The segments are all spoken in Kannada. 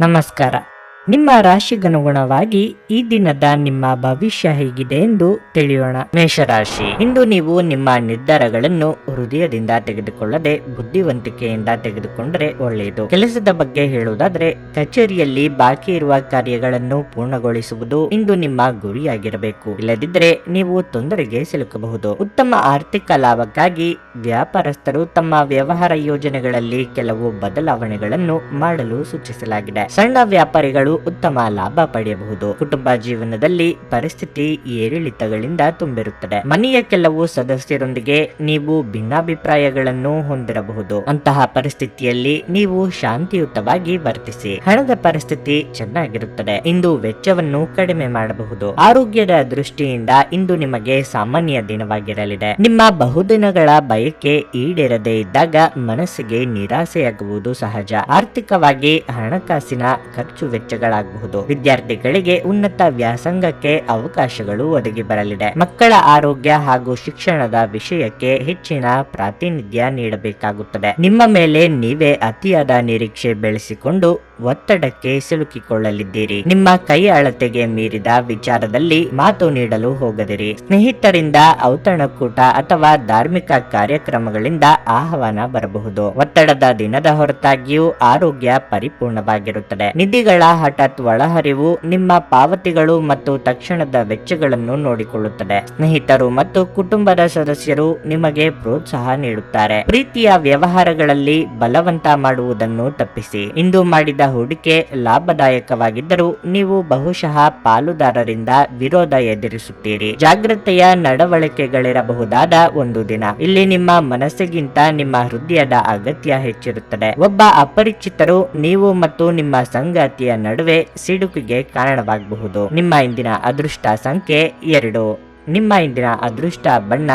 ನಮಸ್ಕಾರ. ನಿಮ್ಮ ರಾಶಿಗನುಗುಣವಾಗಿ ಈ ದಿನದ ನಿಮ್ಮ ಭವಿಷ್ಯ ಹೇಗಿದೆ ಎಂದು ತಿಳಿಯೋಣ. ಮೇಷರಾಶಿ. ಇಂದು ನೀವು ನಿಮ್ಮ ನಿರ್ಧಾರಗಳನ್ನು ಹೃದಯದಿಂದ ತೆಗೆದುಕೊಳ್ಳದೆ, ಬುದ್ಧಿವಂತಿಕೆಯಿಂದ ತೆಗೆದುಕೊಂಡರೆ ಒಳ್ಳೆಯದು. ಕೆಲಸದ ಬಗ್ಗೆ ಹೇಳುವುದಾದ್ರೆ, ಕಚೇರಿಯಲ್ಲಿ ಬಾಕಿ ಇರುವ ಕಾರ್ಯಗಳನ್ನು ಪೂರ್ಣಗೊಳಿಸುವುದು ಇಂದು ನಿಮ್ಮ ಗುರಿಯಾಗಿರಬೇಕು. ಇಲ್ಲದಿದ್ದರೆ ನೀವು ತೊಂದರೆಗೆ ಸಿಲುಕಬಹುದು. ಉತ್ತಮ ಆರ್ಥಿಕ ಲಾಭಕ್ಕಾಗಿ ವ್ಯಾಪಾರಸ್ಥರು ತಮ್ಮ ವ್ಯವಹಾರ ಯೋಜನೆಗಳಲ್ಲಿ ಕೆಲವು ಬದಲಾವಣೆಗಳನ್ನು ಮಾಡಲು ಸೂಚಿಸಲಾಗಿದೆ. ಸಣ್ಣ ವ್ಯಾಪಾರಿಗಳು ಉತ್ತಮ ಲಾಭ ಪಡೆಯಬಹುದು. ಕುಟುಂಬ ಜೀವನದಲ್ಲಿ ಪರಿಸ್ಥಿತಿ ಏರಿಳಿತಗಳಿಂದ ತುಂಬಿರುತ್ತದೆ. ಮನೆಯ ಕೆಲವು ಸದಸ್ಯರೊಂದಿಗೆ ನೀವು ಭಿನ್ನಾಭಿಪ್ರಾಯಗಳನ್ನು ಹೊಂದಿರಬಹುದು. ಅಂತಹ ಪರಿಸ್ಥಿತಿಯಲ್ಲಿ ನೀವು ಶಾಂತಿಯುತವಾಗಿ ವರ್ತಿಸಿ. ಹಣದ ಪರಿಸ್ಥಿತಿ ಚೆನ್ನಾಗಿರುತ್ತದೆ. ಇಂದು ವೆಚ್ಚವನ್ನು ಕಡಿಮೆ ಮಾಡಬಹುದು. ಆರೋಗ್ಯದ ದೃಷ್ಟಿಯಿಂದ ಇಂದು ನಿಮಗೆ ಸಾಮಾನ್ಯ ದಿನವಾಗಿರಲಿದೆ. ನಿಮ್ಮ ಬಹುದಿನಗಳ ಬಯಕೆ ಈಡೇರದೇ ಇದ್ದಾಗ ಮನಸ್ಸಿಗೆ ನಿರಾಸೆಯಾಗುವುದು ಸಹಜ. ಆರ್ಥಿಕವಾಗಿ ಹಣಕಾಸಿನ ಖರ್ಚು ವೆಚ್ಚಗಳಾಗಬಹುದು ವಿದ್ಯಾರ್ಥಿಗಳಿಗೆ ಉನ್ನತ ವ್ಯಾಸಂಗಕ್ಕೆ ಅವಕಾಶಗಳು ಒದಗಿ ಬರಲಿದೆ. ಮಕ್ಕಳ ಆರೋಗ್ಯ ಹಾಗೂ ಶಿಕ್ಷಣದ ವಿಷಯಕ್ಕೆ ಹೆಚ್ಚಿನ ಪ್ರಾತಿನಿಧ್ಯ ನೀಡಬೇಕಾಗುತ್ತದೆ. ನಿಮ್ಮ ಮೇಲೆ ನೀವೇ ಅತಿಯಾದ ನಿರೀಕ್ಷೆ ಬೆಳೆಸಿಕೊಂಡು ಒತ್ತಡಕ್ಕೆ ಸಿಲುಕಿಕೊಳ್ಳಲಿದ್ದೀರಿ. ನಿಮ್ಮ ಕೈ ಅಳತೆಗೆ ಮೀರಿದ ವಿಚಾರದಲ್ಲಿ ಮಾತು ನೀಡಲು ಹೋಗದಿರಿ. ಸ್ನೇಹಿತರಿಂದ ಔತಣಕೂಟ ಅಥವಾ ಧಾರ್ಮಿಕ ಕಾರ್ಯಕ್ರಮಗಳಿಂದ ಆಹ್ವಾನ ಬರಬಹುದು. ಒತ್ತಡದ ದಿನದ ಹೊರತಾಗಿಯೂ ಆರೋಗ್ಯ ಪರಿಪೂರ್ಣವಾಗಿರುತ್ತದೆ. ನಿಧಿಗಳ ಹಠಾತ್ ಒಳಹರಿವು ನಿಮ್ಮ ಪಾವತಿಗಳು ಮತ್ತು ತಕ್ಷಣದ ವೆಚ್ಚಗಳನ್ನು ನೋಡಿಕೊಳ್ಳುತ್ತದೆ. ಸ್ನೇಹಿತರು ಮತ್ತು ಕುಟುಂಬದ ಸದಸ್ಯರು ನಿಮಗೆ ಪ್ರೋತ್ಸಾಹ ನೀಡುತ್ತಾರೆ. ಪ್ರೀತಿಯ ವ್ಯವಹಾರಗಳಲ್ಲಿ ಬಲವಂತ ಮಾಡುವುದನ್ನು ತಪ್ಪಿಸಿ. ಇಂದು ಮಾಡಿದ ಹೂಡಿಕೆ ಲಾಭದಾಯಕವಾಗಿದ್ದರೂ ನೀವು ಬಹುಶಃ ಪಾಲುದಾರರಿಂದ ವಿರೋಧ ಎದುರಿಸುತ್ತೀರಿ. ಜಾಗ್ರತೆಯ ನಡವಳಿಕೆಗಳಿರಬಹುದಾದ ಒಂದು ದಿನ. ಇಲ್ಲಿ ನಿಮ್ಮ ಮನಸ್ಸಿಗಿಂತ ನಿಮ್ಮ ಹೃದಯದ ಅಗತ್ಯ ಹೆಚ್ಚಿರುತ್ತದೆ. ಒಬ್ಬ ಅಪರಿಚಿತರು ನೀವು ಮತ್ತು ನಿಮ್ಮ ಸಂಗಾತಿಯ ನಡುವೆ ಸಿಡುಕಿಗೆ ಕಾರಣವಾಗಬಹುದು. ನಿಮ್ಮ ಇಂದಿನ ಅದೃಷ್ಟ ಸಂಖ್ಯೆ ಎರಡು. ನಿಮ್ಮ ಇಂದಿನ ಅದೃಷ್ಟ ಬಣ್ಣ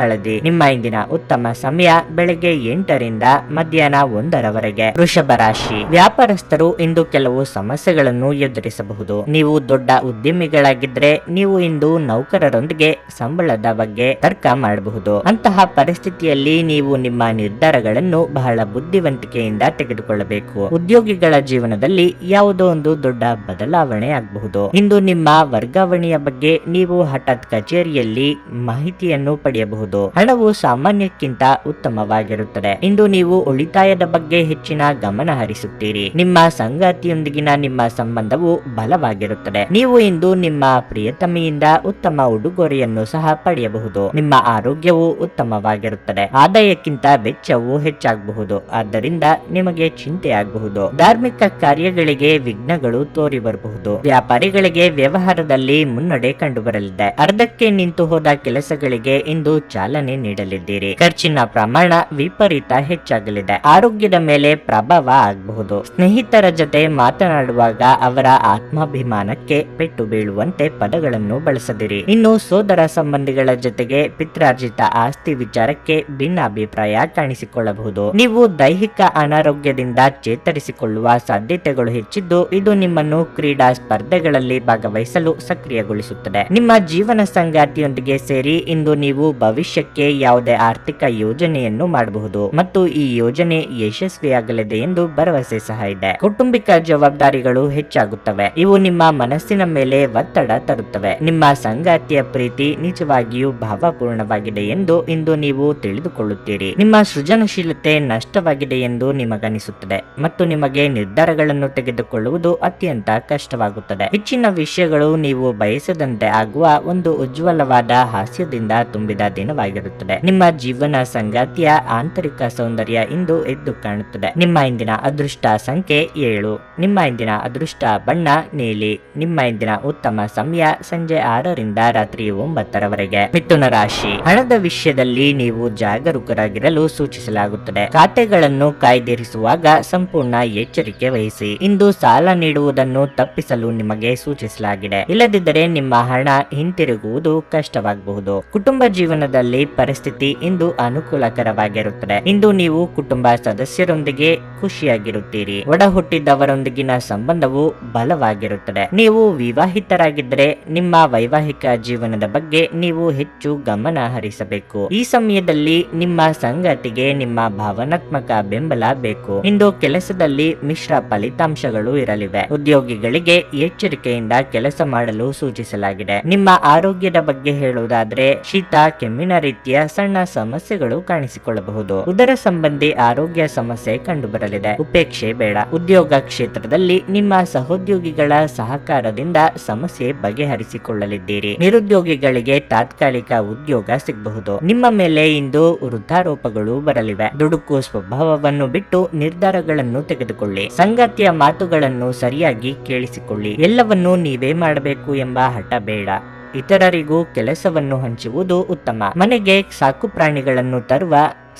ಹಳದಿ ನಿಮ್ಮ ಇಂದಿನ ಉತ್ತಮ ಸಮಯ ಬೆಳಗ್ಗೆ ಎಂಟರಿಂದ ಮಧ್ಯಾಹ್ನ ಒಂದರವರೆಗೆ. ವೃಷಭ ರಾಶಿ. ವ್ಯಾಪಾರಸ್ಥರು ಇಂದು ಕೆಲವು ಸಮಸ್ಯೆಗಳನ್ನು ಎದುರಿಸಬಹುದು. ನೀವು ದೊಡ್ಡ ಉದ್ಯಮಿಗಳಾಗಿದ್ರೆ ನೀವು ಇಂದು ನೌಕರರೊಂದಿಗೆ ಸಂಬಳದ ಬಗ್ಗೆ ತರ್ಕ ಮಾಡಬಹುದು. ಅಂತಹ ಪರಿಸ್ಥಿತಿಯಲ್ಲಿ ನೀವು ನಿಮ್ಮ ನಿರ್ಧಾರಗಳನ್ನು ಬಹಳ ಬುದ್ಧಿವಂತಿಕೆಯಿಂದ ತೆಗೆದುಕೊಳ್ಳಬೇಕು. ಉದ್ಯೋಗಿಗಳ ಜೀವನದಲ್ಲಿ ಯಾವುದೋ ಒಂದು ದೊಡ್ಡ ಬದಲಾವಣೆ ಆಗಬಹುದು. ಇಂದು ನಿಮ್ಮ ವರ್ಗಾವಣೆಯ ಬಗ್ಗೆ ನೀವು ಹಠಾತ್ ಕಚೇರಿಯಲ್ಲಿ ಮಾಹಿತಿಯನ್ನು ಪಡೆಯಬಹುದು. ಹಣವು ಸಾಮಾನ್ಯಕ್ಕಿಂತ ಉತ್ತಮವಾಗಿರುತ್ತದೆ. ಇಂದು ನೀವು ಉಳಿತಾಯದ ಬಗ್ಗೆ ಹೆಚ್ಚಿನ ಗಮನ ಹರಿಸುತ್ತೀರಿ. ನಿಮ್ಮ ಸಂಗಾತಿಯೊಂದಿಗಿನ ನಿಮ್ಮ ಸಂಬಂಧವು ಬಲವಾಗಿರುತ್ತದೆ. ನೀವು ಇಂದು ನಿಮ್ಮ ಪ್ರಿಯತಮೆಯಿಂದ ಉತ್ತಮ ಉಡುಗೊರೆಯನ್ನು ಸಹ ಪಡೆಯಬಹುದು. ನಿಮ್ಮ ಆರೋಗ್ಯವು ಉತ್ತಮವಾಗಿರುತ್ತದೆ. ಆದಾಯಕ್ಕಿಂತ ವೆಚ್ಚವು ಹೆಚ್ಚಾಗಬಹುದು. ಆದ್ದರಿಂದ ನಿಮಗೆ ಚಿಂತೆಯಾಗಬಹುದು. ಧಾರ್ಮಿಕ ಕಾರ್ಯಗಳಿಗೆ ವಿಘ್ನಗಳು ತೋರಿ ಬರಬಹುದು ವ್ಯಾಪಾರಿಗಳಿಗೆ ವ್ಯವಹಾರದಲ್ಲಿ ಮುನ್ನಡೆ ಕಂಡುಬರಲಿದೆ. ಅರ್ಧಕ್ಕೆ ನಿಂತು ಹೋದ ಕೆಲಸಗಳಿಗೆ ಇಂದು ಚಾಲನೆ ನೀಡಲಿದ್ದೀರಿ. ಖರ್ಚಿನ ಪ್ರಮಾಣ ವಿಪರೀತ ಹೆಚ್ಚಾಗಲಿದೆ. ಆರೋಗ್ಯದ ಮೇಲೆ ಪ್ರಭಾವ ಆಗಬಹುದು. ಸ್ನೇಹಿತರ ಜೊತೆ ಮಾತನಾಡುವಾಗ ಅವರ ಆತ್ಮಾಭಿಮಾನಕ್ಕೆ ಪೆಟ್ಟು ಬೀಳುವಂತೆ ಪದಗಳನ್ನು ಬಳಸದಿರಿ. ಇನ್ನು ಸೋದರ ಸಂಬಂಧಿಗಳ ಜೊತೆಗೆ ಪಿತ್ರಾರ್ಜಿತ ಆಸ್ತಿ ವಿಚಾರಕ್ಕೆ ಭಿನ್ನಾಭಿಪ್ರಾಯ ಕಾಣಿಸಿಕೊಳ್ಳಬಹುದು. ನೀವು ದೈಹಿಕ ಅನಾರೋಗ್ಯದಿಂದ ಚೇತರಿಸಿಕೊಳ್ಳುವ ಸಾಧ್ಯತೆಗಳು ಹೆಚ್ಚಿದ್ದು, ಇದು ನಿಮ್ಮನ್ನು ಕ್ರೀಡಾ ಸ್ಪರ್ಧೆಗಳಲ್ಲಿ ಭಾಗವಹಿಸಲು ಸಕ್ರಿಯಗೊಳಿಸುತ್ತದೆ. ನಿಮ್ಮ ಜೀವನ ಸಂಗಾತಿಯೊಂದಿಗೆ ಸೇರಿ ಇಂದು ನೀವು ಭವಿಷ್ಯಕ್ಕೆ ಯಾವುದೇ ಆರ್ಥಿಕ ಯೋಜನೆಯನ್ನು ಮಾಡಬಹುದು. ಮತ್ತು ಈ ಯೋಜನೆ ಯಶಸ್ವಿಯಾಗಲಿದೆ ಎಂದು ಭರವಸೆ ಸಹ ಇದೆ. ಕುಟುಂಬಿಕ ಜವಾಬ್ದಾರಿಗಳು ಹೆಚ್ಚಾಗುತ್ತವೆ. ಇವು ನಿಮ್ಮ ಮನಸ್ಸಿನ ಮೇಲೆ ಒತ್ತಡ ತರುತ್ತವೆ. ನಿಮ್ಮ ಸಂಗಾತಿಯ ಪ್ರೀತಿ ನಿಜವಾಗಿಯೂ ಭಾವಪೂರ್ಣವಾಗಿದೆ ಎಂದು ಇಂದು ನೀವು ತಿಳಿದುಕೊಳ್ಳುತ್ತೀರಿ. ನಿಮ್ಮ ಸೃಜನಶೀಲತೆ ನಷ್ಟವಾಗಿದೆ ಎಂದು ನಿಮಗನಿಸುತ್ತದೆ. ಮತ್ತು ನಿಮಗೆ ನಿರ್ಧಾರಗಳನ್ನು ತೆಗೆದುಕೊಳ್ಳುವುದು ಅತ್ಯಂತ ಕಷ್ಟವಾಗುತ್ತದೆ. ಹೆಚ್ಚಿನ ವಿಷಯಗಳು ನೀವು ಬಯಸದಂತೆ ಆಗುವ ಒಂದು ಉಜ್ವಲವಾದ ಹಾಸ್ಯದಿಂದ ತುಂಬಿದ ದಿನವಾಗಿರುತ್ತದೆ ನಿಮ್ಮ ಜೀವನ ಸಂಗಾತಿಯ ಆಂತರಿಕ ಸೌಂದರ್ಯ ಇಂದು ಎದ್ದು ಕಾಣುತ್ತದೆ. ನಿಮ್ಮ ಇಂದಿನ ಅದೃಷ್ಟ ಸಂಖ್ಯೆ ಏಳು. ನಿಮ್ಮ ಇಂದಿನ ಅದೃಷ್ಟ ಬಣ್ಣ ನೀಲಿ. ನಿಮ್ಮ ಇಂದಿನ ಉತ್ತಮ ಸಮಯ ಸಂಜೆ ಆರರಿಂದ ರಾತ್ರಿ ಒಂಬತ್ತರವರೆಗೆ. ಮಿಥುನ ರಾಶಿ. ಹಣದ ವಿಷಯದಲ್ಲಿ ನೀವು ಜಾಗರೂಕರಾಗಿರಲು ಸೂಚಿಸಲಾಗುತ್ತದೆ. ಖಾತೆಗಳನ್ನು ಕಾಯ್ದಿರಿಸುವಾಗ ಸಂಪೂರ್ಣ ಎಚ್ಚರಿಕೆ ವಹಿಸಿ. ಇಂದು ಸಾಲ ನೀಡುವುದನ್ನು ತಪ್ಪಿಸಲು ನಿಮಗೆ ಸೂಚಿಸಲಾಗಿದೆ. ಇಲ್ಲದಿದ್ದರೆ ನಿಮ್ಮ ಹಣ ಹಿಂತಿರುಗುವುದು ಕಷ್ಟವಾಗಬಹುದು. ಕುಟುಂಬ ಜೀವನದ ಕೆಲಸದಲ್ಲಿ ಪರಿಸ್ಥಿತಿ ಇಂದು ಅನುಕೂಲಕರವಾಗಿರುತ್ತದೆ. ಇಂದು ನೀವು ಕುಟುಂಬ ಸದಸ್ಯರೊಂದಿಗೆ ಖುಷಿಯಾಗಿರುತ್ತೀರಿ. ಒಡ ಹುಟ್ಟಿದವರೊಂದಿಗಿನ ಸಂಬಂಧವು ಬಲವಾಗಿರುತ್ತದೆ. ನೀವು ವಿವಾಹಿತರಾಗಿದ್ದರೆ ನಿಮ್ಮ ವೈವಾಹಿಕ ಜೀವನದ ಬಗ್ಗೆ ನೀವು ಹೆಚ್ಚು ಗಮನ ಹರಿಸಬೇಕು. ಈ ಸಮಯದಲ್ಲಿ ನಿಮ್ಮ ಸಂಗಾತಿಗೆ ನಿಮ್ಮ ಭಾವನಾತ್ಮಕ ಬೆಂಬಲ ಬೇಕು. ಇಂದು ಕೆಲಸದಲ್ಲಿ ಮಿಶ್ರ ಫಲಿತಾಂಶಗಳು ಇರಲಿವೆ. ಉದ್ಯೋಗಿಗಳಿಗೆ ಎಚ್ಚರಿಕೆಯಿಂದ ಕೆಲಸ ಮಾಡಲು ಸೂಚಿಸಲಾಗಿದೆ. ನಿಮ್ಮ ಆರೋಗ್ಯದ ಬಗ್ಗೆ ಹೇಳುವುದಾದ್ರೆ ಶೀತ, ಕೆಮ್ಮಿನ ರೀತಿಯ ಸಣ್ಣ ಸಮಸ್ಯೆಗಳು ಕಾಣಿಸಿಕೊಳ್ಳಬಹುದು. ಉದರ ಸಂಬಂಧಿ ಆರೋಗ್ಯ ಸಮಸ್ಯೆ ಕಂಡುಬರಲಿದೆ. ಉಪೇಕ್ಷೆ ಬೇಡ. ಉದ್ಯೋಗ ಕ್ಷೇತ್ರದಲ್ಲಿ ನಿಮ್ಮ ಸಹೋದ್ಯೋಗಿಗಳ ಸಹಕಾರದಿಂದ ಸಮಸ್ಯೆ ಬಗೆಹರಿಸಿಕೊಳ್ಳಲಿದ್ದೀರಿ. ನಿರುದ್ಯೋಗಿಗಳಿಗೆ ತಾತ್ಕಾಲಿಕ ಉದ್ಯೋಗ ಸಿಗಬಹುದು. ನಿಮ್ಮ ಮೇಲೆ ಇಂದು ವೃದ್ಧಾರೋಪಗಳು ಬರಲಿವೆ. ದುಡುಕು ಸ್ವಭಾವವನ್ನು ಬಿಟ್ಟು ನಿರ್ಧಾರಗಳನ್ನು ತೆಗೆದುಕೊಳ್ಳಿ. ಸಂಗತಿಯ ಮಾತುಗಳನ್ನು ಸರಿಯಾಗಿ ಕೇಳಿಸಿಕೊಳ್ಳಿ. ಎಲ್ಲವನ್ನೂ ನೀವೇ ಮಾಡಬೇಕು ಎಂಬ ಹಠ ಬೇಡ. ಇತರರಿಗೂ ಕೆಲಸವನ್ನು ಹಂಚುವುದು ಉತ್ತಮ. ಮನೆಗೆ ಸಾಕು ಪ್ರಾಣಿಗಳನ್ನು ತರುವ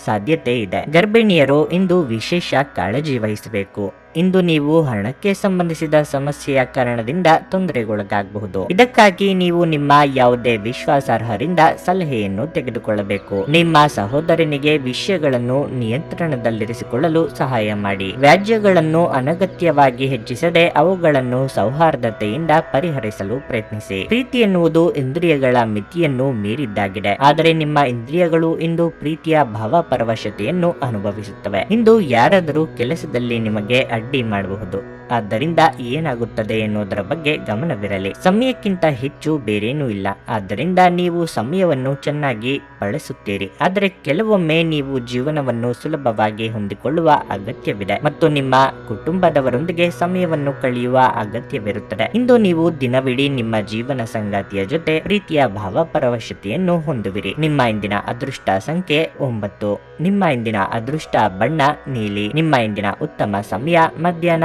ಸಾಧ್ಯತೆ ಇದೆ. ಗರ್ಭಿಣಿಯರು ಇಂದು ವಿಶೇಷ ಕಾಳಜಿ ವಹಿಸಬೇಕು. ಇಂದು ನೀವು ಹಣಕ್ಕೆ ಸಂಬಂಧಿಸಿದ ಸಮಸ್ಯೆಯ ಕಾರಣದಿಂದ ತೊಂದರೆಗೊಳಗಾಗಬಹುದು. ಇದಕ್ಕಾಗಿ ನೀವು ನಿಮ್ಮ ಯಾವುದೇ ವಿಶ್ವಾಸಾರ್ಹರಿಂದ ಸಲಹೆಯನ್ನು ತೆಗೆದುಕೊಳ್ಳಬೇಕು. ನಿಮ್ಮ ಸಹೋದರನಿಗೆ ವಿಷಯಗಳನ್ನು ನಿಯಂತ್ರಣದಲ್ಲಿರಿಸಿಕೊಳ್ಳಲು ಸಹಾಯ ಮಾಡಿ. ವ್ಯಾಜ್ಯಗಳನ್ನು ಅನಗತ್ಯವಾಗಿ ಹೆಚ್ಚಿಸದೆ ಅವುಗಳನ್ನು ಸೌಹಾರ್ದತೆಯಿಂದ ಪರಿಹರಿಸಲು ಪ್ರಯತ್ನಿಸಿ. ಪ್ರೀತಿ ಎನ್ನುವುದು ಇಂದ್ರಿಯಗಳ ಮಿತಿಯನ್ನು ಮೀರಿದ್ದಾಗಿದೆ. ಆದರೆ ನಿಮ್ಮ ಇಂದ್ರಿಯಗಳು ಇಂದು ಪ್ರೀತಿಯ ಭಾವಪರವಶತೆಯನ್ನು ಅನುಭವಿಸುತ್ತವೆ. ಇಂದು ಯಾರಾದರೂ ಕೆಲಸದಲ್ಲಿ ನಿಮಗೆ ಅಡ್ಡಿ ಮಾಡಬಹುದು. ಆದ್ದರಿಂದ ಏನಾಗುತ್ತದೆ ಎನ್ನುವುದರ ಬಗ್ಗೆ ಗಮನವಿರಲಿ. ಸಮಯಕ್ಕಿಂತ ಹೆಚ್ಚು ಬೇರೇನೂ ಇಲ್ಲ. ಆದ್ದರಿಂದ ನೀವು ಸಮಯವನ್ನು ಚೆನ್ನಾಗಿ ಬಳಸುತ್ತೀರಿ. ಆದರೆ ಕೆಲವೊಮ್ಮೆ ನೀವು ಜೀವನವನ್ನು ಸುಲಭವಾಗಿ ಹೊಂದಿಕೊಳ್ಳುವ ಅಗತ್ಯವಿದೆ ಮತ್ತು ನಿಮ್ಮ ಕುಟುಂಬದವರೊಂದಿಗೆ ಸಮಯವನ್ನು ಕಳೆಯುವ ಅಗತ್ಯವಿರುತ್ತದೆ. ಇಂದು ನೀವು ದಿನವಿಡೀ ನಿಮ್ಮ ಜೀವನ ಸಂಗಾತಿಯ ಜೊತೆ ಪ್ರೀತಿಯ ಭಾವಪರವಶತೆಯನ್ನು ಹೊಂದುವಿರಿ. ನಿಮ್ಮ ಇಂದಿನ ಅದೃಷ್ಟ ಸಂಖ್ಯೆ ಒಂಬತ್ತು. ನಿಮ್ಮ ಇಂದಿನ ಅದೃಷ್ಟ ಬಣ್ಣ ನೀಲಿ. ನಿಮ್ಮ ಇಂದಿನ ಉತ್ತಮ ಸಮಯ ಮಧ್ಯಾಹ್ನ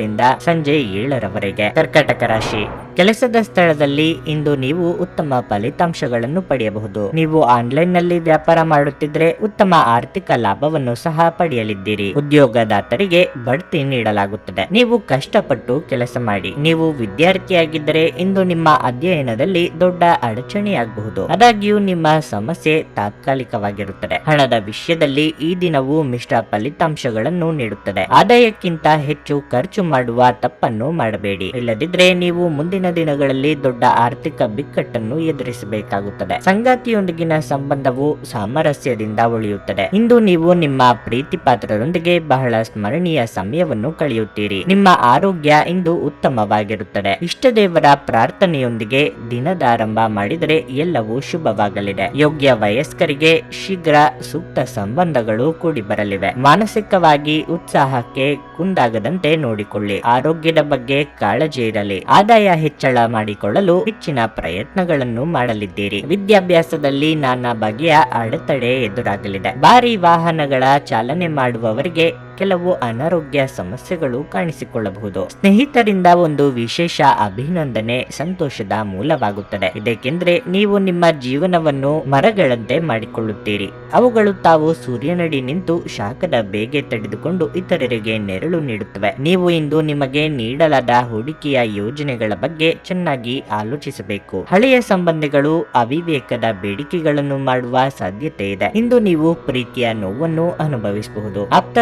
ಮೂರರಿಂದ ಸಂಜೆ ಏಳರವರೆಗೆ. ಕರ್ಕಟಕ ರಾಶಿ. ಕೆಲಸದ ಸ್ಥಳದಲ್ಲಿ ಇಂದು ನೀವು ಉತ್ತಮ ಫಲಿತಾಂಶಗಳನ್ನು ಪಡೆಯಬಹುದು. ನೀವು ಆನ್ಲೈನ್ನಲ್ಲಿ ವ್ಯಾಪಾರ ಮಾಡುತ್ತಿದ್ರೆ ಉತ್ತಮ ಆರ್ಥಿಕ ಲಾಭವನ್ನು ಸಹ ಪಡೆಯಲಿದ್ದೀರಿ. ಉದ್ಯೋಗದಾತರಿಗೆ ಬಡ್ತಿ ನೀಡಲಾಗುತ್ತದೆ. ನೀವು ಕಷ್ಟಪಟ್ಟು ಕೆಲಸ ಮಾಡಿ. ನೀವು ವಿದ್ಯಾರ್ಥಿಯಾಗಿದ್ದರೆ ಇಂದು ನಿಮ್ಮ ಅಧ್ಯಯನದಲ್ಲಿ ದೊಡ್ಡ ಅಡಚಣೆಯಾಗಬಹುದು. ಆದಾಗ್ಯೂ ನಿಮ್ಮ ಸಮಸ್ಯೆ ತಾತ್ಕಾಲಿಕವಾಗಿರುತ್ತದೆ. ಹಣದ ವಿಷಯದಲ್ಲಿ ಈ ದಿನವು ಮಿಶ್ರ ಫಲಿತಾಂಶಗಳನ್ನು ನೀಡುತ್ತದೆ. ಆದಾಯಕ್ಕಿಂತ ಹೆಚ್ಚು ಖರ್ಚು ಮಾಡುವ ತಪ್ಪನ್ನು ಮಾಡಬೇಡಿ. ಇಲ್ಲದಿದ್ರೆ ನೀವು ಮುಂದಿನ ದಿನಗಳಲ್ಲಿ ದೊಡ್ಡ ಆರ್ಥಿಕ ಬಿಕ್ಕಟ್ಟನ್ನು ಎದುರಿಸಬೇಕಾಗುತ್ತದೆ. ಸಂಗಾತಿಯೊಂದಿಗಿನ ಸಂಬಂಧವು ಸಾಮರಸ್ಯದಿಂದ ಉಳಿಯುತ್ತದೆ. ಇಂದು ನೀವು ನಿಮ್ಮ ಪ್ರೀತಿ ಪಾತ್ರರೊಂದಿಗೆ ಬಹಳ ಸ್ಮರಣೀಯ ಸಮಯವನ್ನು ಕಳೆಯುತ್ತೀರಿ. ನಿಮ್ಮ ಆರೋಗ್ಯ ಇಂದು ಉತ್ತಮವಾಗಿರುತ್ತದೆ. ಇಷ್ಟ ದೇವರ ಪ್ರಾರ್ಥನೆಯೊಂದಿಗೆ ದಿನದ ಆರಂಭ ಮಾಡಿದರೆ ಎಲ್ಲವೂ ಶುಭವಾಗಲಿದೆ. ಯೋಗ್ಯ ವಯಸ್ಕರಿಗೆ ಶೀಘ್ರ ಸೂಕ್ತ ಸಂಬಂಧಗಳು ಕೂಡಿ ಬರಲಿವೆ ಮಾನಸಿಕವಾಗಿ ಉತ್ಸಾಹಕ್ಕೆ ಕುಂದಾಗದಂತೆ ನೋಡಿಕೊಳ್ಳಿ. ಆರೋಗ್ಯದ ಬಗ್ಗೆ ಕಾಳಜಿ ಇರಲಿ, ಆದಾಯ ಹೆಚ್ಚಳ ಮಾಡಿಕೊಳ್ಳಲು ಹೆಚ್ಚಿನ ಪ್ರಯತ್ನಗಳನ್ನು ಮಾಡಲಿದ್ದೀರಿ. ವಿದ್ಯಾಭ್ಯಾಸದಲ್ಲಿ ನಾನಾ ಬಗೆಯ ಅಡೆತಡೆ ಎದುರಾಗಲಿದೆ. ಭಾರಿ ವಾಹನಗಳ ಚಾಲನೆ ಮಾಡುವವರಿಗೆ ಕೆಲವು ಅನಾರೋಗ್ಯ ಸಮಸ್ಯೆಗಳು ಕಾಣಿಸಿಕೊಳ್ಳಬಹುದು. ಸ್ನೇಹಿತರಿಂದ ಒಂದು ವಿಶೇಷ ಅಭಿನಂದನೆ ಸಂತೋಷದ ಮೂಲವಾಗುತ್ತದೆ. ಇದಕ್ಕೆಂದ್ರೆ ನೀವು ನಿಮ್ಮ ಜೀವನವನ್ನು ಮರಗಳಂತೆ ಮಾಡಿಕೊಳ್ಳುತ್ತೀರಿ. ಅವುಗಳು ತಾವು ಸೂರ್ಯನಡಿ ನಿಂತು ಶಾಖದ ಬೇಗೆ ತಡೆದುಕೊಂಡು ಇತರರಿಗೆ ನೆರಳು ನೀಡುತ್ತವೆ. ನೀವು ಇಂದು ನಿಮಗೆ ನೀಡಲಾದ ಹೂಡಿಕೆಯ ಯೋಜನೆಗಳ ಬಗ್ಗೆ ಚೆನ್ನಾಗಿ ಆಲೋಚಿಸಬೇಕು. ಹಳೆಯ ಸಂಬಂಧಿಗಳು ಅವಿವೇಕದ ಬೇಡಿಕೆಗಳನ್ನು ಮಾಡುವ ಸಾಧ್ಯತೆ ಇದೆ ಇಂದು ನೀವು ಪ್ರೀತಿಯ ನೋವನ್ನು ಅನುಭವಿಸಬಹುದು. ಆಪ್ತ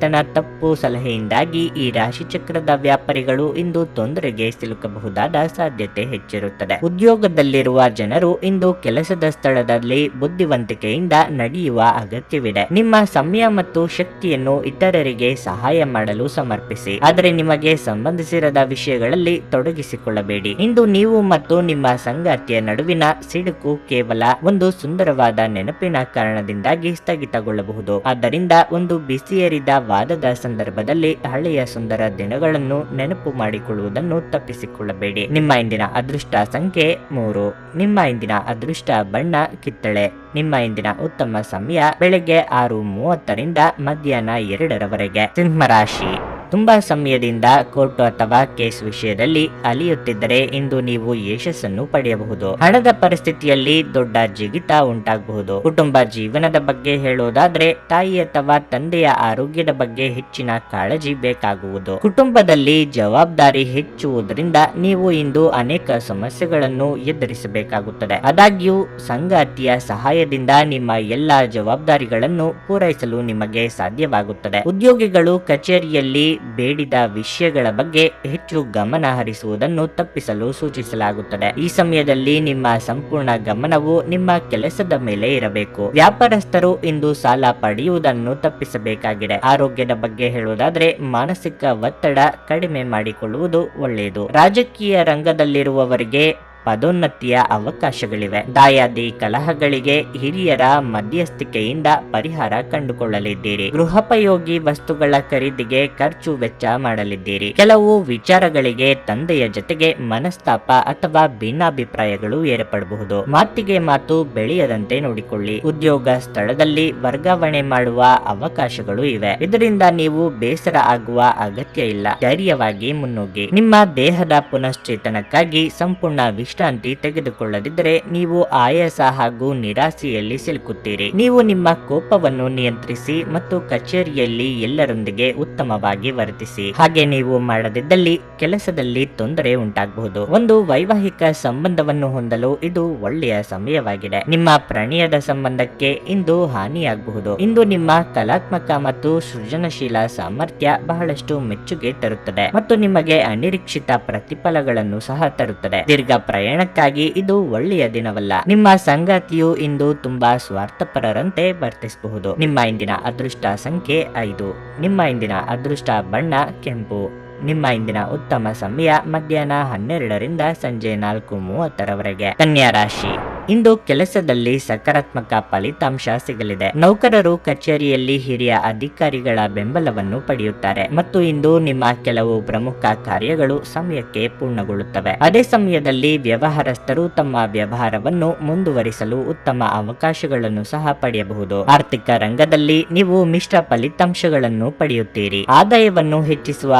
ಸ್ನೇಹಿತನ ತಪ್ಪು ಸಲಹೆಯಿಂದಾಗಿ ಈ ರಾಶಿ ಚಕ್ರದ ವ್ಯಾಪಾರಿಗಳು ಇಂದು ತೊಂದರೆಗೆ ಸಿಲುಕಬಹುದಾದ ಸಾಧ್ಯತೆ ಹೆಚ್ಚಿರುತ್ತದೆ. ಉದ್ಯೋಗದಲ್ಲಿರುವ ಜನರು ಇಂದು ಕೆಲಸದ ಸ್ಥಳದಲ್ಲಿ ಬುದ್ಧಿವಂತಿಕೆಯಿಂದ ನಡೆಯುವ ಅಗತ್ಯವಿದೆ. ನಿಮ್ಮ ಸಮಯ ಮತ್ತು ಶಕ್ತಿಯನ್ನು ಇತರರಿಗೆ ಸಹಾಯ ಮಾಡಲು ಸಮರ್ಪಿಸಿ. ಆದರೆ ನಿಮಗೆ ಸಂಬಂಧಿಸಿರದ ವಿಷಯಗಳಲ್ಲಿ ತೊಡಗಿಸಿಕೊಳ್ಳಬೇಡಿ. ಇಂದು ನೀವು ಮತ್ತು ನಿಮ್ಮ ಸಂಗಾತಿಯ ನಡುವಿನ ಸಿಡುಕು ಕೇವಲ ಒಂದು ಸುಂದರವಾದ ನೆನಪಿನ ಕಾರಣದಿಂದಾಗಿ ಸ್ಥಗಿತಗೊಳ್ಳಬಹುದು. ಆದ್ದರಿಂದ ಒಂದು ಬಿಸಿಯೇರಿದ ವಾದದ ಸಂದರ್ಭದಲ್ಲಿ ಹಳೆಯ ಸುಂದರ ದಿನಗಳನ್ನು ನೆನಪು ಮಾಡಿಕೊಳ್ಳುವುದನ್ನು ತಪ್ಪಿಸಿಕೊಳ್ಳಬೇಡಿ. ನಿಮ್ಮ ಇಂದಿನ ಅದೃಷ್ಟ ಸಂಖ್ಯೆ ಮೂರು. ನಿಮ್ಮ ಇಂದಿನ ಅದೃಷ್ಟ ಬಣ್ಣ ಕಿತ್ತಳೆ. ನಿಮ್ಮ ಇಂದಿನ ಉತ್ತಮ ಸಮಯ ಬೆಳಗ್ಗೆ ಆರು ಮೂವತ್ತರಿಂದ ಮಧ್ಯಾಹ್ನ ಎರಡರವರೆಗೆ. ಸಿಂಹರಾಶಿ. ತುಂಬಾ ಸಮಯದಿಂದ ಕೋರ್ಟ್ ಅಥವಾ ಕೇಸ್ ವಿಷಯದಲ್ಲಿ ಅಲಿಯುತ್ತಿದ್ದರೆ ಇಂದು ನೀವು ಯಶಸ್ಸನ್ನು ಪಡೆಯಬಹುದು. ಹಣದ ಪರಿಸ್ಥಿತಿಯಲ್ಲಿ ದೊಡ್ಡ ಜಿಗಿತ ಉಂಟಾಗಬಹುದು. ಕುಟುಂಬ ಜೀವನದ ಬಗ್ಗೆ ಹೇಳುವುದಾದ್ರೆ ತಾಯಿ ಅಥವಾ ತಂದೆಯ ಆರೋಗ್ಯದ ಬಗ್ಗೆ ಹೆಚ್ಚಿನ ಕಾಳಜಿ ಬೇಕಾಗುವುದು. ಕುಟುಂಬದಲ್ಲಿ ಜವಾಬ್ದಾರಿ ಹೆಚ್ಚುವುದರಿಂದ ನೀವು ಇಂದು ಅನೇಕ ಸಮಸ್ಯೆಗಳನ್ನು ಎದುರಿಸಬೇಕಾಗುತ್ತದೆ. ಆದಾಗ್ಯೂ, ಸಂಗಾತಿಯ ಸಹಾಯದಿಂದ ನಿಮ್ಮ ಎಲ್ಲಾ ಜವಾಬ್ದಾರಿಗಳನ್ನು ಪೂರೈಸಲು ನಿಮಗೆ ಸಾಧ್ಯವಾಗುತ್ತದೆ. ಉದ್ಯೋಗಿಗಳು ಕಚೇರಿಯಲ್ಲಿ ಬೇಡಿದ ವಿಷಯಗಳ ಬಗ್ಗೆ ಹೆಚ್ಚು ಗಮನ ಹರಿಸುವುದನ್ನು ತಪ್ಪಿಸಲು ಸೂಚಿಸಲಾಗುತ್ತದೆ. ಈ ಸಮಯದಲ್ಲಿ ನಿಮ್ಮ ಸಂಪೂರ್ಣ ಗಮನವು ನಿಮ್ಮ ಕೆಲಸದ ಮೇಲೆ ಇರಬೇಕು. ವ್ಯಾಪಾರಸ್ಥರು ಇಂದು ಸಾಲ ಪಡೆಯುವುದನ್ನು ತಪ್ಪಿಸಬೇಕಾಗಿದೆ. ಆರೋಗ್ಯದ ಬಗ್ಗೆ ಹೇಳುವುದಾದ್ರೆ ಮಾನಸಿಕ ಒತ್ತಡ ಕಡಿಮೆ ಮಾಡಿಕೊಳ್ಳುವುದು ಒಳ್ಳೆಯದು. ರಾಜಕೀಯ ರಂಗದಲ್ಲಿರುವವರಿಗೆ ಪದೋನ್ನತಿಯ ಅವಕಾಶಗಳಿವೆ. ದಾಯಾದಿ ಕಲಹಗಳಿಗೆ ಹಿರಿಯರ ಮಧ್ಯಸ್ಥಿಕೆಯಿಂದ ಪರಿಹಾರ ಕಂಡುಕೊಳ್ಳಲಿದ್ದೀರಿ. ಗೃಹೋಪಯೋಗಿ ವಸ್ತುಗಳ ಖರೀದಿಗೆ ಖರ್ಚು ವೆಚ್ಚ ಮಾಡಲಿದ್ದೀರಿ. ಕೆಲವು ವಿಚಾರಗಳಿಗೆ ತಂದೆಯ ಜೊತೆಗೆ ಮನಸ್ತಾಪ ಅಥವಾ ಭಿನ್ನಾಭಿಪ್ರಾಯಗಳು ಏರ್ಪಡಬಹುದು. ಮಾತಿಗೆ ಮಾತು ಬೆಳೆಯದಂತೆ ನೋಡಿಕೊಳ್ಳಿ. ಉದ್ಯೋಗ ಸ್ಥಳದಲ್ಲಿ ವರ್ಗಾವಣೆ ಮಾಡುವ ಅವಕಾಶಗಳು ಇವೆ. ಇದರಿಂದ ನೀವು ಬೇಸರ ಆಗುವ ಅಗತ್ಯ ಇಲ್ಲ. ಧೈರ್ಯವಾಗಿ ಮುನ್ನುಗ್ಗಿ. ನಿಮ್ಮ ದೇಹದ ಪುನಶ್ಚೇತನಕ್ಕಾಗಿ ಸಂಪೂರ್ಣ ವಿಶ್ರಾಂತಿ ತೆಗೆದುಕೊಳ್ಳದಿದ್ದರೆ ನೀವು ಆಯಾಸ ಹಾಗೂ ನಿರಾಸೆಯಲ್ಲಿ ಸಿಲುಕುತ್ತೀರಿ. ನೀವು ನಿಮ್ಮ ಕೋಪವನ್ನು ನಿಯಂತ್ರಿಸಿ ಮತ್ತು ಕಚೇರಿಯಲ್ಲಿ ಎಲ್ಲರೊಂದಿಗೆ ಉತ್ತಮವಾಗಿ ವರ್ತಿಸಿ. ಹಾಗೆ ನೀವು ಮಾಡದಿದ್ದಲ್ಲಿ ಕೆಲಸದಲ್ಲಿ ತೊಂದರೆ ಉಂಟಾಗಬಹುದು. ಒಂದು ವೈವಾಹಿಕ ಸಂಬಂಧವನ್ನು ಹೊಂದಲು ಇದು ಒಳ್ಳೆಯ ಸಮಯವಾಗಿದೆ. ನಿಮ್ಮ ಪ್ರಣಯದ ಸಂಬಂಧಕ್ಕೆ ಇಂದು ಹಾನಿಯಾಗಬಹುದು. ಇಂದು ನಿಮ್ಮ ಕಲಾತ್ಮಕ ಮತ್ತು ಸೃಜನಶೀಲ ಸಾಮರ್ಥ್ಯ ಬಹಳಷ್ಟು ಮೆಚ್ಚುಗೆ ತರುತ್ತದೆ ಮತ್ತು ನಿಮಗೆ ಅನಿರೀಕ್ಷಿತ ಪ್ರತಿಫಲಗಳನ್ನು ಸಹ ತರುತ್ತದೆ. ದೀರ್ಘ ಪ್ರಯಾಣಕ್ಕಾಗಿ ಇದು ಒಳ್ಳೆಯ ದಿನವಲ್ಲ. ನಿಮ್ಮ ಸಂಗಾತಿಯು ಇಂದು ತುಂಬಾ ಸ್ವಾರ್ಥಪರರಂತೆ ವರ್ತಿಸಬಹುದು. ನಿಮ್ಮ ಇಂದಿನ ಅದೃಷ್ಟ ಸಂಖ್ಯೆ ಐದು. ನಿಮ್ಮ ಇಂದಿನ ಅದೃಷ್ಟ ಬಣ್ಣ ಕೆಂಪು. ನಿಮ್ಮ ಇಂದಿನ ಉತ್ತಮ ಸಮಯ ಮಧ್ಯಾಹ್ನ ಹನ್ನೆರಡರಿಂದ ಸಂಜೆ ನಾಲ್ಕು ಮೂವತ್ತರವರೆಗೆ. ಕನ್ಯಾ ರಾಶಿ. ಇಂದು ಕೆಲಸದಲ್ಲಿ ಸಕಾರಾತ್ಮಕ ಫಲಿತಾಂಶ ಸಿಗಲಿದೆ. ನೌಕರರು ಕಚೇರಿಯಲ್ಲಿ ಹಿರಿಯ ಅಧಿಕಾರಿಗಳ ಬೆಂಬಲವನ್ನು ಪಡೆಯುತ್ತಾರೆ ಮತ್ತು ಇಂದು ನಿಮ್ಮ ಕೆಲವು ಪ್ರಮುಖ ಕಾರ್ಯಗಳು ಸಮಯಕ್ಕೆ ಪೂರ್ಣಗೊಳ್ಳುತ್ತವೆ. ಅದೇ ಸಮಯದಲ್ಲಿ ವ್ಯವಹಾರಸ್ಥರು ತಮ್ಮ ವ್ಯವಹಾರವನ್ನು ಮುಂದುವರಿಸಲು ಉತ್ತಮ ಅವಕಾಶಗಳನ್ನು ಸಹ ಪಡೆಯಬಹುದು. ಆರ್ಥಿಕ ರಂಗದಲ್ಲಿ ನೀವು ಮಿಶ್ರ ಫಲಿತಾಂಶಗಳನ್ನು ಪಡೆಯುತ್ತೀರಿ. ಆದಾಯವನ್ನು ಹೆಚ್ಚಿಸುವ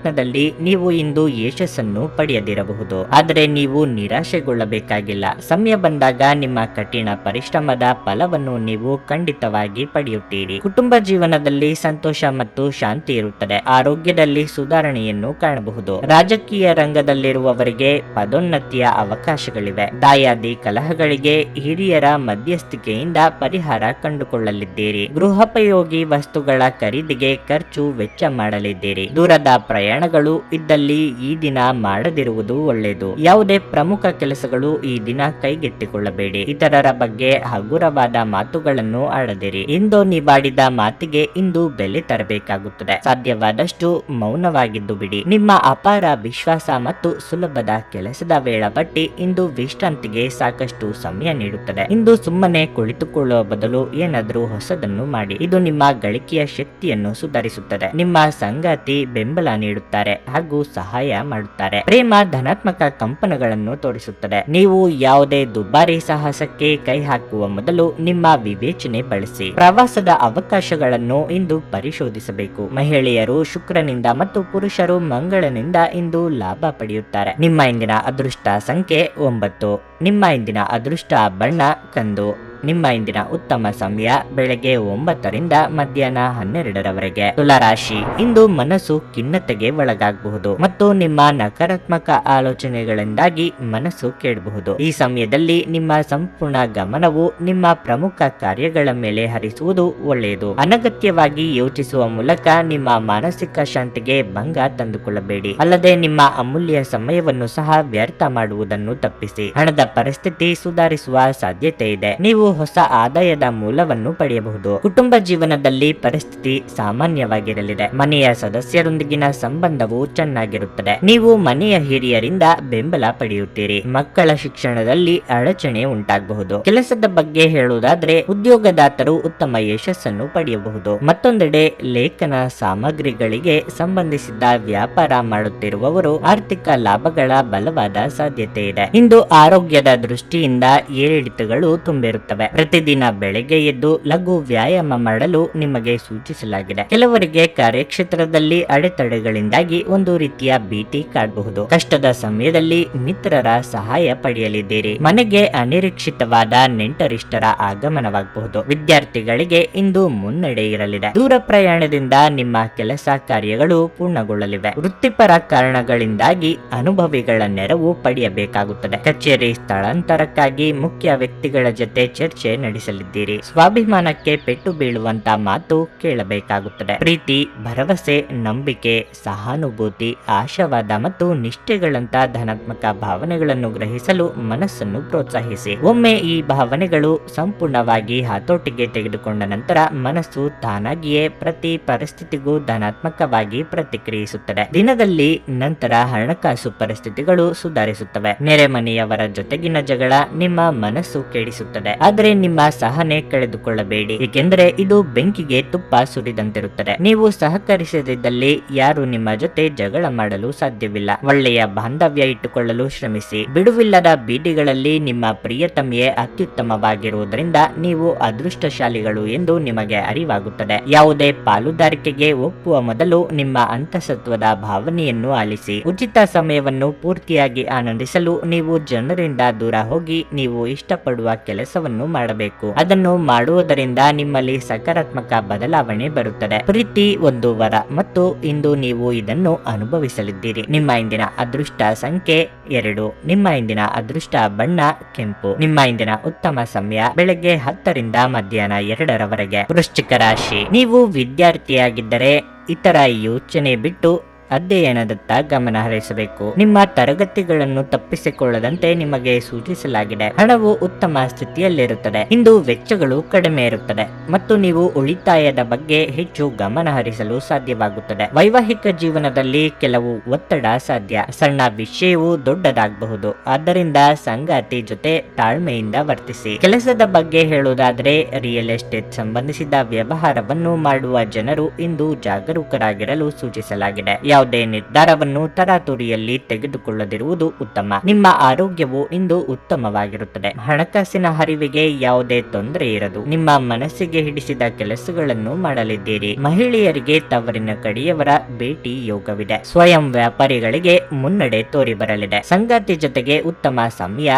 ಪ್ರಯತ್ನದಲ್ಲಿ ನೀವು ಇಂದು ಯಶಸ್ಸನ್ನು ಪಡೆಯದಿರಬಹುದು. ಆದರೆ ನೀವು ನಿರಾಶೆಗೊಳ್ಳಬೇಕಾಗಿಲ್ಲ. ಸಮಯ ಬಂದಾಗ ನಿಮ್ಮ ಕಠಿಣ ಪರಿಶ್ರಮದ ಫಲವನ್ನು ನೀವು ಖಂಡಿತವಾಗಿ ಪಡೆಯುತ್ತೀರಿ. ಕುಟುಂಬ ಜೀವನದಲ್ಲಿ ಸಂತೋಷ ಮತ್ತು ಶಾಂತಿ ಇರುತ್ತದೆ. ಆರೋಗ್ಯದಲ್ಲಿ ಸುಧಾರಣೆಯನ್ನು ಕಾಣಬಹುದು. ರಾಜಕೀಯ ರಂಗದಲ್ಲಿರುವವರಿಗೆ ಪದೋನ್ನತಿಯ ಅವಕಾಶಗಳಿವೆ. ದಾಯಾದಿ ಕಲಹಗಳಿಗೆ ಹಿರಿಯರ ಮಧ್ಯಸ್ಥಿಕೆಯಿಂದ ಪರಿಹಾರ ಕಂಡುಕೊಳ್ಳಲಿದ್ದೀರಿ. ಗೃಹೋಪಯೋಗಿ ವಸ್ತುಗಳ ಖರೀದಿಗೆ ಖರ್ಚು ವೆಚ್ಚ ಮಾಡಲಿದ್ದೀರಿ. ದೂರದ ಪ್ರಯಾಣಗಳು ಇದ್ದಲ್ಲಿ ಈ ದಿನ ಮಾಡದಿರುವುದು ಒಳ್ಳೆಯದು. ಯಾವುದೇ ಪ್ರಮುಖ ಕೆಲಸಗಳು ಈ ದಿನ ಕೈಗೆತ್ತಿಕೊಳ್ಳಬೇಡಿ. ಇತರರ ಬಗ್ಗೆ ಹಗುರವಾದ ಮಾತುಗಳನ್ನು ಆಡದಿರಿ. ಇಂದು ನೀವಾಡಿದ ಮಾತಿಗೆ ಇಂದು ಬೆಲೆ ತರಬೇಕಾಗುತ್ತದೆ. ಸಾಧ್ಯವಾದಷ್ಟು ಮೌನವಾಗಿದ್ದು ಬಿಡಿ. ನಿಮ್ಮ ಅಪಾರ ವಿಶ್ವಾಸ ಮತ್ತು ಸುಲಭದ ಕೆಲಸದ ವೇಳಾಪಟ್ಟಿ ಇಂದು ವಿಶ್ರಾಂತಿಗೆ ಸಾಕಷ್ಟು ಸಮಯ ನೀಡುತ್ತದೆ. ಇಂದು ಸುಮ್ಮನೆ ಕುಳಿತುಕೊಳ್ಳುವ ಬದಲು ಏನಾದರೂ ಹೊಸದನ್ನು ಮಾಡಿ. ಇದು ನಿಮ್ಮ ಗಳಿಕೆಯ ಶಕ್ತಿಯನ್ನು ಸುಧಾರಿಸುತ್ತದೆ. ನಿಮ್ಮ ಸಂಗಾತಿ ಬೆಂಬಲ ನೀಡುತ್ತಾರೆ ಹಾಗೂ ಸಹಾಯ ಮಾಡುತ್ತಾರೆ. ಪ್ರೇಮ ಧನಾತ್ಮಕ ಕಂಪನಗಳನ್ನು ತೋರಿಸುತ್ತದೆ. ನೀವು ಯಾವುದೇ ದುಬಾರಿ ಸಾಹಸಕ್ಕೆ ಕೈ ಹಾಕುವ ಮೊದಲು ನಿಮ್ಮ ವಿವೇಚನೆ ಬಳಸಿ. ಪ್ರವಾಸದ ಅವಕಾಶಗಳನ್ನು ಇಂದು ಪರಿಶೋಧಿಸಬೇಕು. ಮಹಿಳೆಯರು ಶುಕ್ರನಿಂದ ಮತ್ತು ಪುರುಷರು ಮಂಗಳನಿಂದ ಇಂದು ಲಾಭ ಪಡೆಯುತ್ತಾರೆ. ನಿಮ್ಮ ಇಂದಿನ ಅದೃಷ್ಟ ಸಂಖ್ಯೆ ಒಂಬತ್ತು. ನಿಮ್ಮ ಇಂದಿನ ಅದೃಷ್ಟ ಬಣ್ಣ ಕಂದು. ನಿಮ್ಮ ಇಂದಿನ ಉತ್ತಮ ಸಮಯ ಬೆಳಗ್ಗೆ ಒಂಬತ್ತರಿಂದ ಮಧ್ಯಾಹ್ನ ಹನ್ನೆರಡರವರೆಗೆ. ತುಲಾರಾಶಿ, ಇಂದು ಮನಸ್ಸು ಖಿನ್ನತೆಗೆ ಒಳಗಾಗಬಹುದು ಮತ್ತು ನಿಮ್ಮ ನಕಾರಾತ್ಮಕ ಆಲೋಚನೆಗಳಿಂದಾಗಿ ಮನಸ್ಸು ಕೇಳಬಹುದು ಈ ಸಮಯದಲ್ಲಿ ನಿಮ್ಮ ಸಂಪೂರ್ಣ ಗಮನವು ನಿಮ್ಮ ಪ್ರಮುಖ ಕಾರ್ಯಗಳ ಮೇಲೆ ಹರಿಸುವುದು ಒಳ್ಳೆಯದು. ಅನಗತ್ಯವಾಗಿ ಯೋಚಿಸುವ ಮೂಲಕ ನಿಮ್ಮ ಮಾನಸಿಕ ಶಾಂತಿಗೆ ಭಂಗ ತಂದುಕೊಳ್ಳಬೇಡಿ. ಅಲ್ಲದೆ ನಿಮ್ಮ ಅಮೂಲ್ಯ ಸಮಯವನ್ನು ಸಹ ವ್ಯರ್ಥ ಮಾಡುವುದನ್ನು ತಪ್ಪಿಸಿ. ಹಣದ ಪರಿಸ್ಥಿತಿ ಸುಧಾರಿಸುವ ಸಾಧ್ಯತೆ ಇದೆ. ನೀವು ಹೊಸ ಆದಾಯದ ಮೂಲವನ್ನು ಪಡೆಯಬಹುದು. ಕುಟುಂಬ ಜೀವನದಲ್ಲಿ ಪರಿಸ್ಥಿತಿ ಸಾಮಾನ್ಯವಾಗಿರಲಿದೆ. ಮನೆಯ ಸದಸ್ಯರೊಂದಿಗಿನ ಸಂಬಂಧವು ಚೆನ್ನಾಗಿರುತ್ತದೆ. ನೀವು ಮನೆಯ ಹಿರಿಯರಿಂದ ಬೆಂಬಲ ಪಡೆಯುತ್ತೀರಿ. ಮಕ್ಕಳ ಶಿಕ್ಷಣದಲ್ಲಿ ಅಡಚಣೆ ಉಂಟಾಗಬಹುದು. ಕೆಲಸದ ಬಗ್ಗೆ ಹೇಳುವುದಾದ್ರೆ, ಉದ್ಯೋಗದಾತರು ಉತ್ತಮ ಯಶಸ್ಸನ್ನು ಪಡೆಯಬಹುದು. ಮತ್ತೊಂದೆಡೆ, ಲೇಖನ ಸಾಮಗ್ರಿಗಳಿಗೆ ಸಂಬಂಧಿಸಿದ ವ್ಯಾಪಾರ ಮಾಡುತ್ತಿರುವವರು ಆರ್ಥಿಕ ಲಾಭಗಳ ಬಲವಾದ ಸಾಧ್ಯತೆ ಇದೆ. ಇಂದು ಆರೋಗ್ಯದ ದೃಷ್ಟಿಯಿಂದ ಏರಿಳಿತಗಳು ತುಂಬಿರುತ್ತವೆ. ಪ್ರತಿದಿನ ಬೆಳಗ್ಗೆ ಎದ್ದು ಲಘು ವ್ಯಾಯಾಮ ಮಾಡಲು ನಿಮಗೆ ಸೂಚಿಸಲಾಗಿದೆ. ಕೆಲವರಿಗೆ ಕಾರ್ಯಕ್ಷೇತ್ರದಲ್ಲಿ ಅಡೆತಡೆಗಳಿಂದಾಗಿ ಒಂದು ರೀತಿಯ ಭೀತಿ ಕಾಡಬಹುದು. ಕಷ್ಟದ ಸಮಯದಲ್ಲಿ ಮಿತ್ರರ ಸಹಾಯ ಪಡೆಯಲಿದ್ದೀರಿ. ಮನೆಗೆ ಅನಿರೀಕ್ಷಿತವಾದ ನೆಂಟರಿಷ್ಟರ ಆಗಮನವಾಗಬಹುದು. ವಿದ್ಯಾರ್ಥಿಗಳಿಗೆ ಇಂದು ಮುನ್ನಡೆ ಇರಲಿದೆ. ದೂರ ಪ್ರಯಾಣದಿಂದ ನಿಮ್ಮ ಕೆಲಸ ಕಾರ್ಯಗಳು ಪೂರ್ಣಗೊಳ್ಳಲಿವೆ. ವೃತ್ತಿಪರ ಕಾರಣಗಳಿಂದಾಗಿ ಅನುಭವಿಗಳ ನೆರವು ಪಡೆಯಬೇಕಾಗುತ್ತದೆ. ಕಚೇರಿ ಸ್ಥಳಾಂತರಕ್ಕಾಗಿ ಮುಖ್ಯ ವ್ಯಕ್ತಿಗಳ ಜೊತೆ ಚರ್ಚೆ ನಡೆಸಲಿದ್ದೀರಿ. ಸ್ವಾಭಿಮಾನಕ್ಕೆ ಪೆಟ್ಟು ಬೀಳುವಂತ ಮಾತು ಕೇಳಬೇಕಾಗುತ್ತದೆ. ಪ್ರೀತಿ, ಭರವಸೆ, ನಂಬಿಕೆ, ಸಹಾನುಭೂತಿ, ಆಶಾವಾದ ಮತ್ತು ನಿಷ್ಠೆಗಳಂತ ಧನಾತ್ಮಕ ಭಾವನೆಗಳನ್ನು ಗ್ರಹಿಸಲು ಮನಸ್ಸನ್ನು ಪ್ರೋತ್ಸಾಹಿಸಿ. ಒಮ್ಮೆ ಈ ಭಾವನೆಗಳು ಸಂಪೂರ್ಣವಾಗಿ ಹತೋಟಿಗೆ ತೆಗೆದುಕೊಂಡ ನಂತರ ಮನಸ್ಸು ತಾನಾಗಿಯೇ ಪ್ರತಿ ಪರಿಸ್ಥಿತಿಗೂ ಧನಾತ್ಮಕವಾಗಿ ಪ್ರತಿಕ್ರಿಯಿಸುತ್ತದೆ. ದಿನದಲ್ಲಿ ನಂತರ ಹಣಕಾಸು ಪರಿಸ್ಥಿತಿಗಳು ಸುಧಾರಿಸುತ್ತವೆ. ನೆರೆಮನೆಯವರ ಜೊತೆಗಿನ ಜಗಳ ನಿಮ್ಮ ಮನಸ್ಸು ಕೆಡಿಸುತ್ತದೆ. ಆದರೆ ನಿಮ್ಮ ಸಹನೆ ಕಳೆದುಕೊಳ್ಳಬೇಡಿ. ಏಕೆಂದರೆ ಇದು ಬೆಂಕಿಗೆ ತುಪ್ಪ ಸುರಿದಂತಿರುತ್ತದೆ. ನೀವು ಸಹಕರಿಸದಿದ್ದಲ್ಲಿ ಯಾರು ನಿಮ್ಮ ಜೊತೆ ಜಗಳ ಮಾಡಲು ಸಾಧ್ಯವಿಲ್ಲ. ಒಳ್ಳೆಯ ಬಾಂಧವ್ಯ ಇಟ್ಟುಕೊಳ್ಳಲು ಶ್ರಮಿಸಿ. ಬಿಡುವಿಲ್ಲದ ಬೀದಿಗಳಲ್ಲಿ ನಿಮ್ಮ ಪ್ರಿಯತಮೆಯೇ ಅತ್ಯುತ್ತಮವಾಗಿರುವುದರಿಂದ ನೀವು ಅದೃಷ್ಟಶಾಲಿಗಳು ಎಂದು ನಿಮಗೆ ಅರಿವಾಗುತ್ತದೆ. ಯಾವುದೇ ಪಾಲುದಾರಿಕೆಗೆ ಒಪ್ಪುವ ಮೊದಲು ನಿಮ್ಮ ಅಂತಸತ್ವದ ಭಾವನೆಯನ್ನು ಆಲಿಸಿ. ಉಚಿತ ಸಮಯವನ್ನು ಪೂರ್ತಿಯಾಗಿ ಆನಂದಿಸಲು ನೀವು ಜನರಿಂದ ದೂರ ಹೋಗಿ ನೀವು ಇಷ್ಟಪಡುವ ಕೆಲಸವನ್ನು ಮಾಡಬೇಕು. ಅದನ್ನು ಮಾಡುವುದರಿಂದ ನಿಮ್ಮಲ್ಲಿ ಸಕಾರಾತ್ಮಕ ಬದಲಾವಣೆ ಬರುತ್ತದೆ. ಪ್ರೀತಿ ಒಂದು ವರ ಮತ್ತು ಇಂದು ನೀವು ಇದನ್ನು ಅನುಭವಿಸಲಿದ್ದೀರಿ. ನಿಮ್ಮ ಇಂದಿನ ಅದೃಷ್ಟ ಸಂಖ್ಯೆ ಎರಡು. ನಿಮ್ಮ ಇಂದಿನ ಅದೃಷ್ಟ ಬಣ್ಣ ಕೆಂಪು. ನಿಮ್ಮ ಇಂದಿನ ಉತ್ತಮ ಸಮಯ ಬೆಳಗ್ಗೆ ಹತ್ತರಿಂದ ಮಧ್ಯಾಹ್ನ ಎರಡರವರೆಗೆ. ವೃಶ್ಚಿಕ ರಾಶಿ. ನೀವು ವಿದ್ಯಾರ್ಥಿಯಾಗಿದ್ದರೆ ಇತರ ಯೋಚನೆ ಬಿಟ್ಟು ಅಧ್ಯಯನದತ್ತ ಗಮನ ಹರಿಸಬೇಕು. ನಿಮ್ಮ ತರಗತಿಗಳನ್ನು ತಪ್ಪಿಸಿಕೊಳ್ಳದಂತೆ ನಿಮಗೆ ಸೂಚಿಸಲಾಗಿದೆ. ಹಣವು ಉತ್ತಮ ಸ್ಥಿತಿಯಲ್ಲಿರುತ್ತದೆ. ಇಂದು ವೆಚ್ಚಗಳು ಕಡಿಮೆ ಇರುತ್ತದೆ. ಮತ್ತು ನೀವು ಉಳಿತಾಯದ ಬಗ್ಗೆ ಹೆಚ್ಚು ಗಮನ ಹರಿಸಲು ಸಾಧ್ಯವಾಗುತ್ತದೆ. ವೈವಾಹಿಕ ಜೀವನದಲ್ಲಿ ಕೆಲವು ಒತ್ತಡ ಸಾಧ್ಯ. ಸಣ್ಣ ವಿಷಯವು ದೊಡ್ಡದಾಗಬಹುದು. ಆದ್ದರಿಂದ ಸಂಗಾತಿ ಜೊತೆ ತಾಳ್ಮೆಯಿಂದ ವರ್ತಿಸಿ. ಕೆಲಸದ ಬಗ್ಗೆ ಹೇಳುವುದಾದರೆ, ರಿಯಲ್ ಎಸ್ಟೇಟ್ ಸಂಬಂಧಿಸಿದ ವ್ಯವಹಾರವನ್ನು ಮಾಡುವ ಜನರು ಇಂದು ಜಾಗರೂಕರಾಗಿರಲು ಸೂಚಿಸಲಾಗಿದೆ. ಯಾವುದೇ ನಿರ್ಧಾರವನ್ನು ತರಾತುರಿಯಲ್ಲಿ ತೆಗೆದುಕೊಳ್ಳದಿರುವುದು ಉತ್ತಮ. ನಿಮ್ಮ ಆರೋಗ್ಯವು ಇಂದು ಉತ್ತಮವಾಗಿರುತ್ತದೆ. ಹಣಕಾಸಿನ ಹರಿವಿಗೆ ಯಾವುದೇ ತೊಂದರೆ ಇರದು. ನಿಮ್ಮ ಮನಸ್ಸಿಗೆ ಹಿಡಿಸಿದ ಕೆಲಸಗಳನ್ನು ಮಾಡಲಿದ್ದೀರಿ. ಮಹಿಳೆಯರಿಗೆ ತವರಿನ ಕಡೆಯವರ ಭೇಟಿ ಯೋಗವಿದೆ. ಸ್ವಯಂ ವ್ಯಾಪಾರಿಗಳಿಗೆ ಮುನ್ನಡೆ ತೋರಿ ಬರಲಿದೆ ಸಂಗಾತಿ ಜೊತೆಗೆ ಉತ್ತಮ ಸಮಯ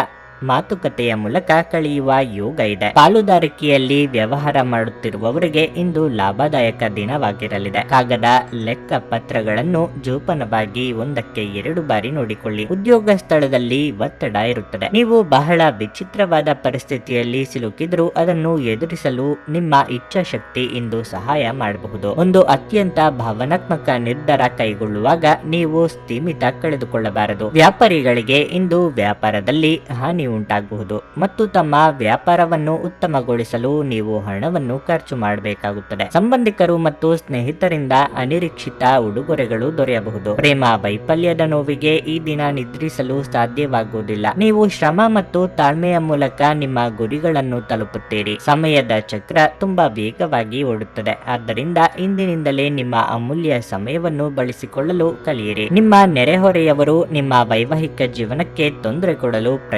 ಮಾತುಕತೆಯ ಮೂಲಕ ಕಳೆಯುವ ಯೋಗ ಇದೆ. ಪಾಲುದಾರಿಕೆಯಲ್ಲಿ ವ್ಯವಹಾರ ಮಾಡುತ್ತಿರುವವರಿಗೆ ಇಂದು ಲಾಭದಾಯಕ ದಿನವಾಗಿರಲಿದೆ. ಕಾಗದ ಲೆಕ್ಕ ಪತ್ರಗಳನ್ನು ಜೋಪಾನವಾಗಿ ಒಂದಕ್ಕೆ ಎರಡು ಬಾರಿ ನೋಡಿಕೊಳ್ಳಿ. ಉದ್ಯೋಗ ಸ್ಥಳದಲ್ಲಿ ಒತ್ತಡ ಇರುತ್ತದೆ. ನೀವು ಬಹಳ ವಿಚಿತ್ರವಾದ ಪರಿಸ್ಥಿತಿಯಲ್ಲಿ ಸಿಲುಕಿದ್ರೂ ಅದನ್ನು ಎದುರಿಸಲು ನಿಮ್ಮ ಇಚ್ಛಾಶಕ್ತಿ ಇಂದು ಸಹಾಯ ಮಾಡಬಹುದು. ಒಂದು ಅತ್ಯಂತ ಭಾವನಾತ್ಮಕ ನಿರ್ಧಾರ ಕೈಗೊಳ್ಳುವಾಗ ನೀವು ಸ್ಥಿಮಿತ ಕಳೆದುಕೊಳ್ಳಬಾರದು. ವ್ಯಾಪಾರಿಗಳಿಗೆ ಇಂದು ವ್ಯಾಪಾರದಲ್ಲಿ ಹಾನಿ ಉಂಟಾಗಬಹುದು ಮತ್ತು ತಮ್ಮ ವ್ಯಾಪಾರವನ್ನು ಉತ್ತಮಗೊಳಿಸಲು ನೀವು ಹಣವನ್ನು ಖರ್ಚು ಮಾಡಬೇಕಾಗುತ್ತದೆ. ಸಂಬಂಧಿಕರು ಮತ್ತು ಸ್ನೇಹಿತರಿಂದ ಅನಿರೀಕ್ಷಿತ ಉಡುಗೊರೆಗಳು ದೊರೆಯಬಹುದು. ಪ್ರೇಮ ವೈಫಲ್ಯದ ನೋವಿಗೆ ಈ ದಿನ ನಿದ್ರಿಸಲು ಸಾಧ್ಯವಾಗುವುದಿಲ್ಲ. ನೀವು ಶ್ರಮ ಮತ್ತು ತಾಳ್ಮೆಯ ಮೂಲಕ ನಿಮ್ಮ ಗುರಿಗಳನ್ನು ತಲುಪುತ್ತೀರಿ. ಸಮಯದ ಚಕ್ರ ತುಂಬಾ ವೇಗವಾಗಿ ಓಡುತ್ತದೆ. ಆದ್ದರಿಂದ ಇಂದಿನಿಂದಲೇ ನಿಮ್ಮ ಅಮೂಲ್ಯ ಸಮಯವನ್ನು ಬಳಸಿಕೊಳ್ಳಲು ಕಲಿಯಿರಿ. ನಿಮ್ಮ ನೆರೆಹೊರೆಯವರು ನಿಮ್ಮ ವೈವಾಹಿಕ ಜೀವನಕ್ಕೆ ತೊಂದರೆ ಕೊಡಲು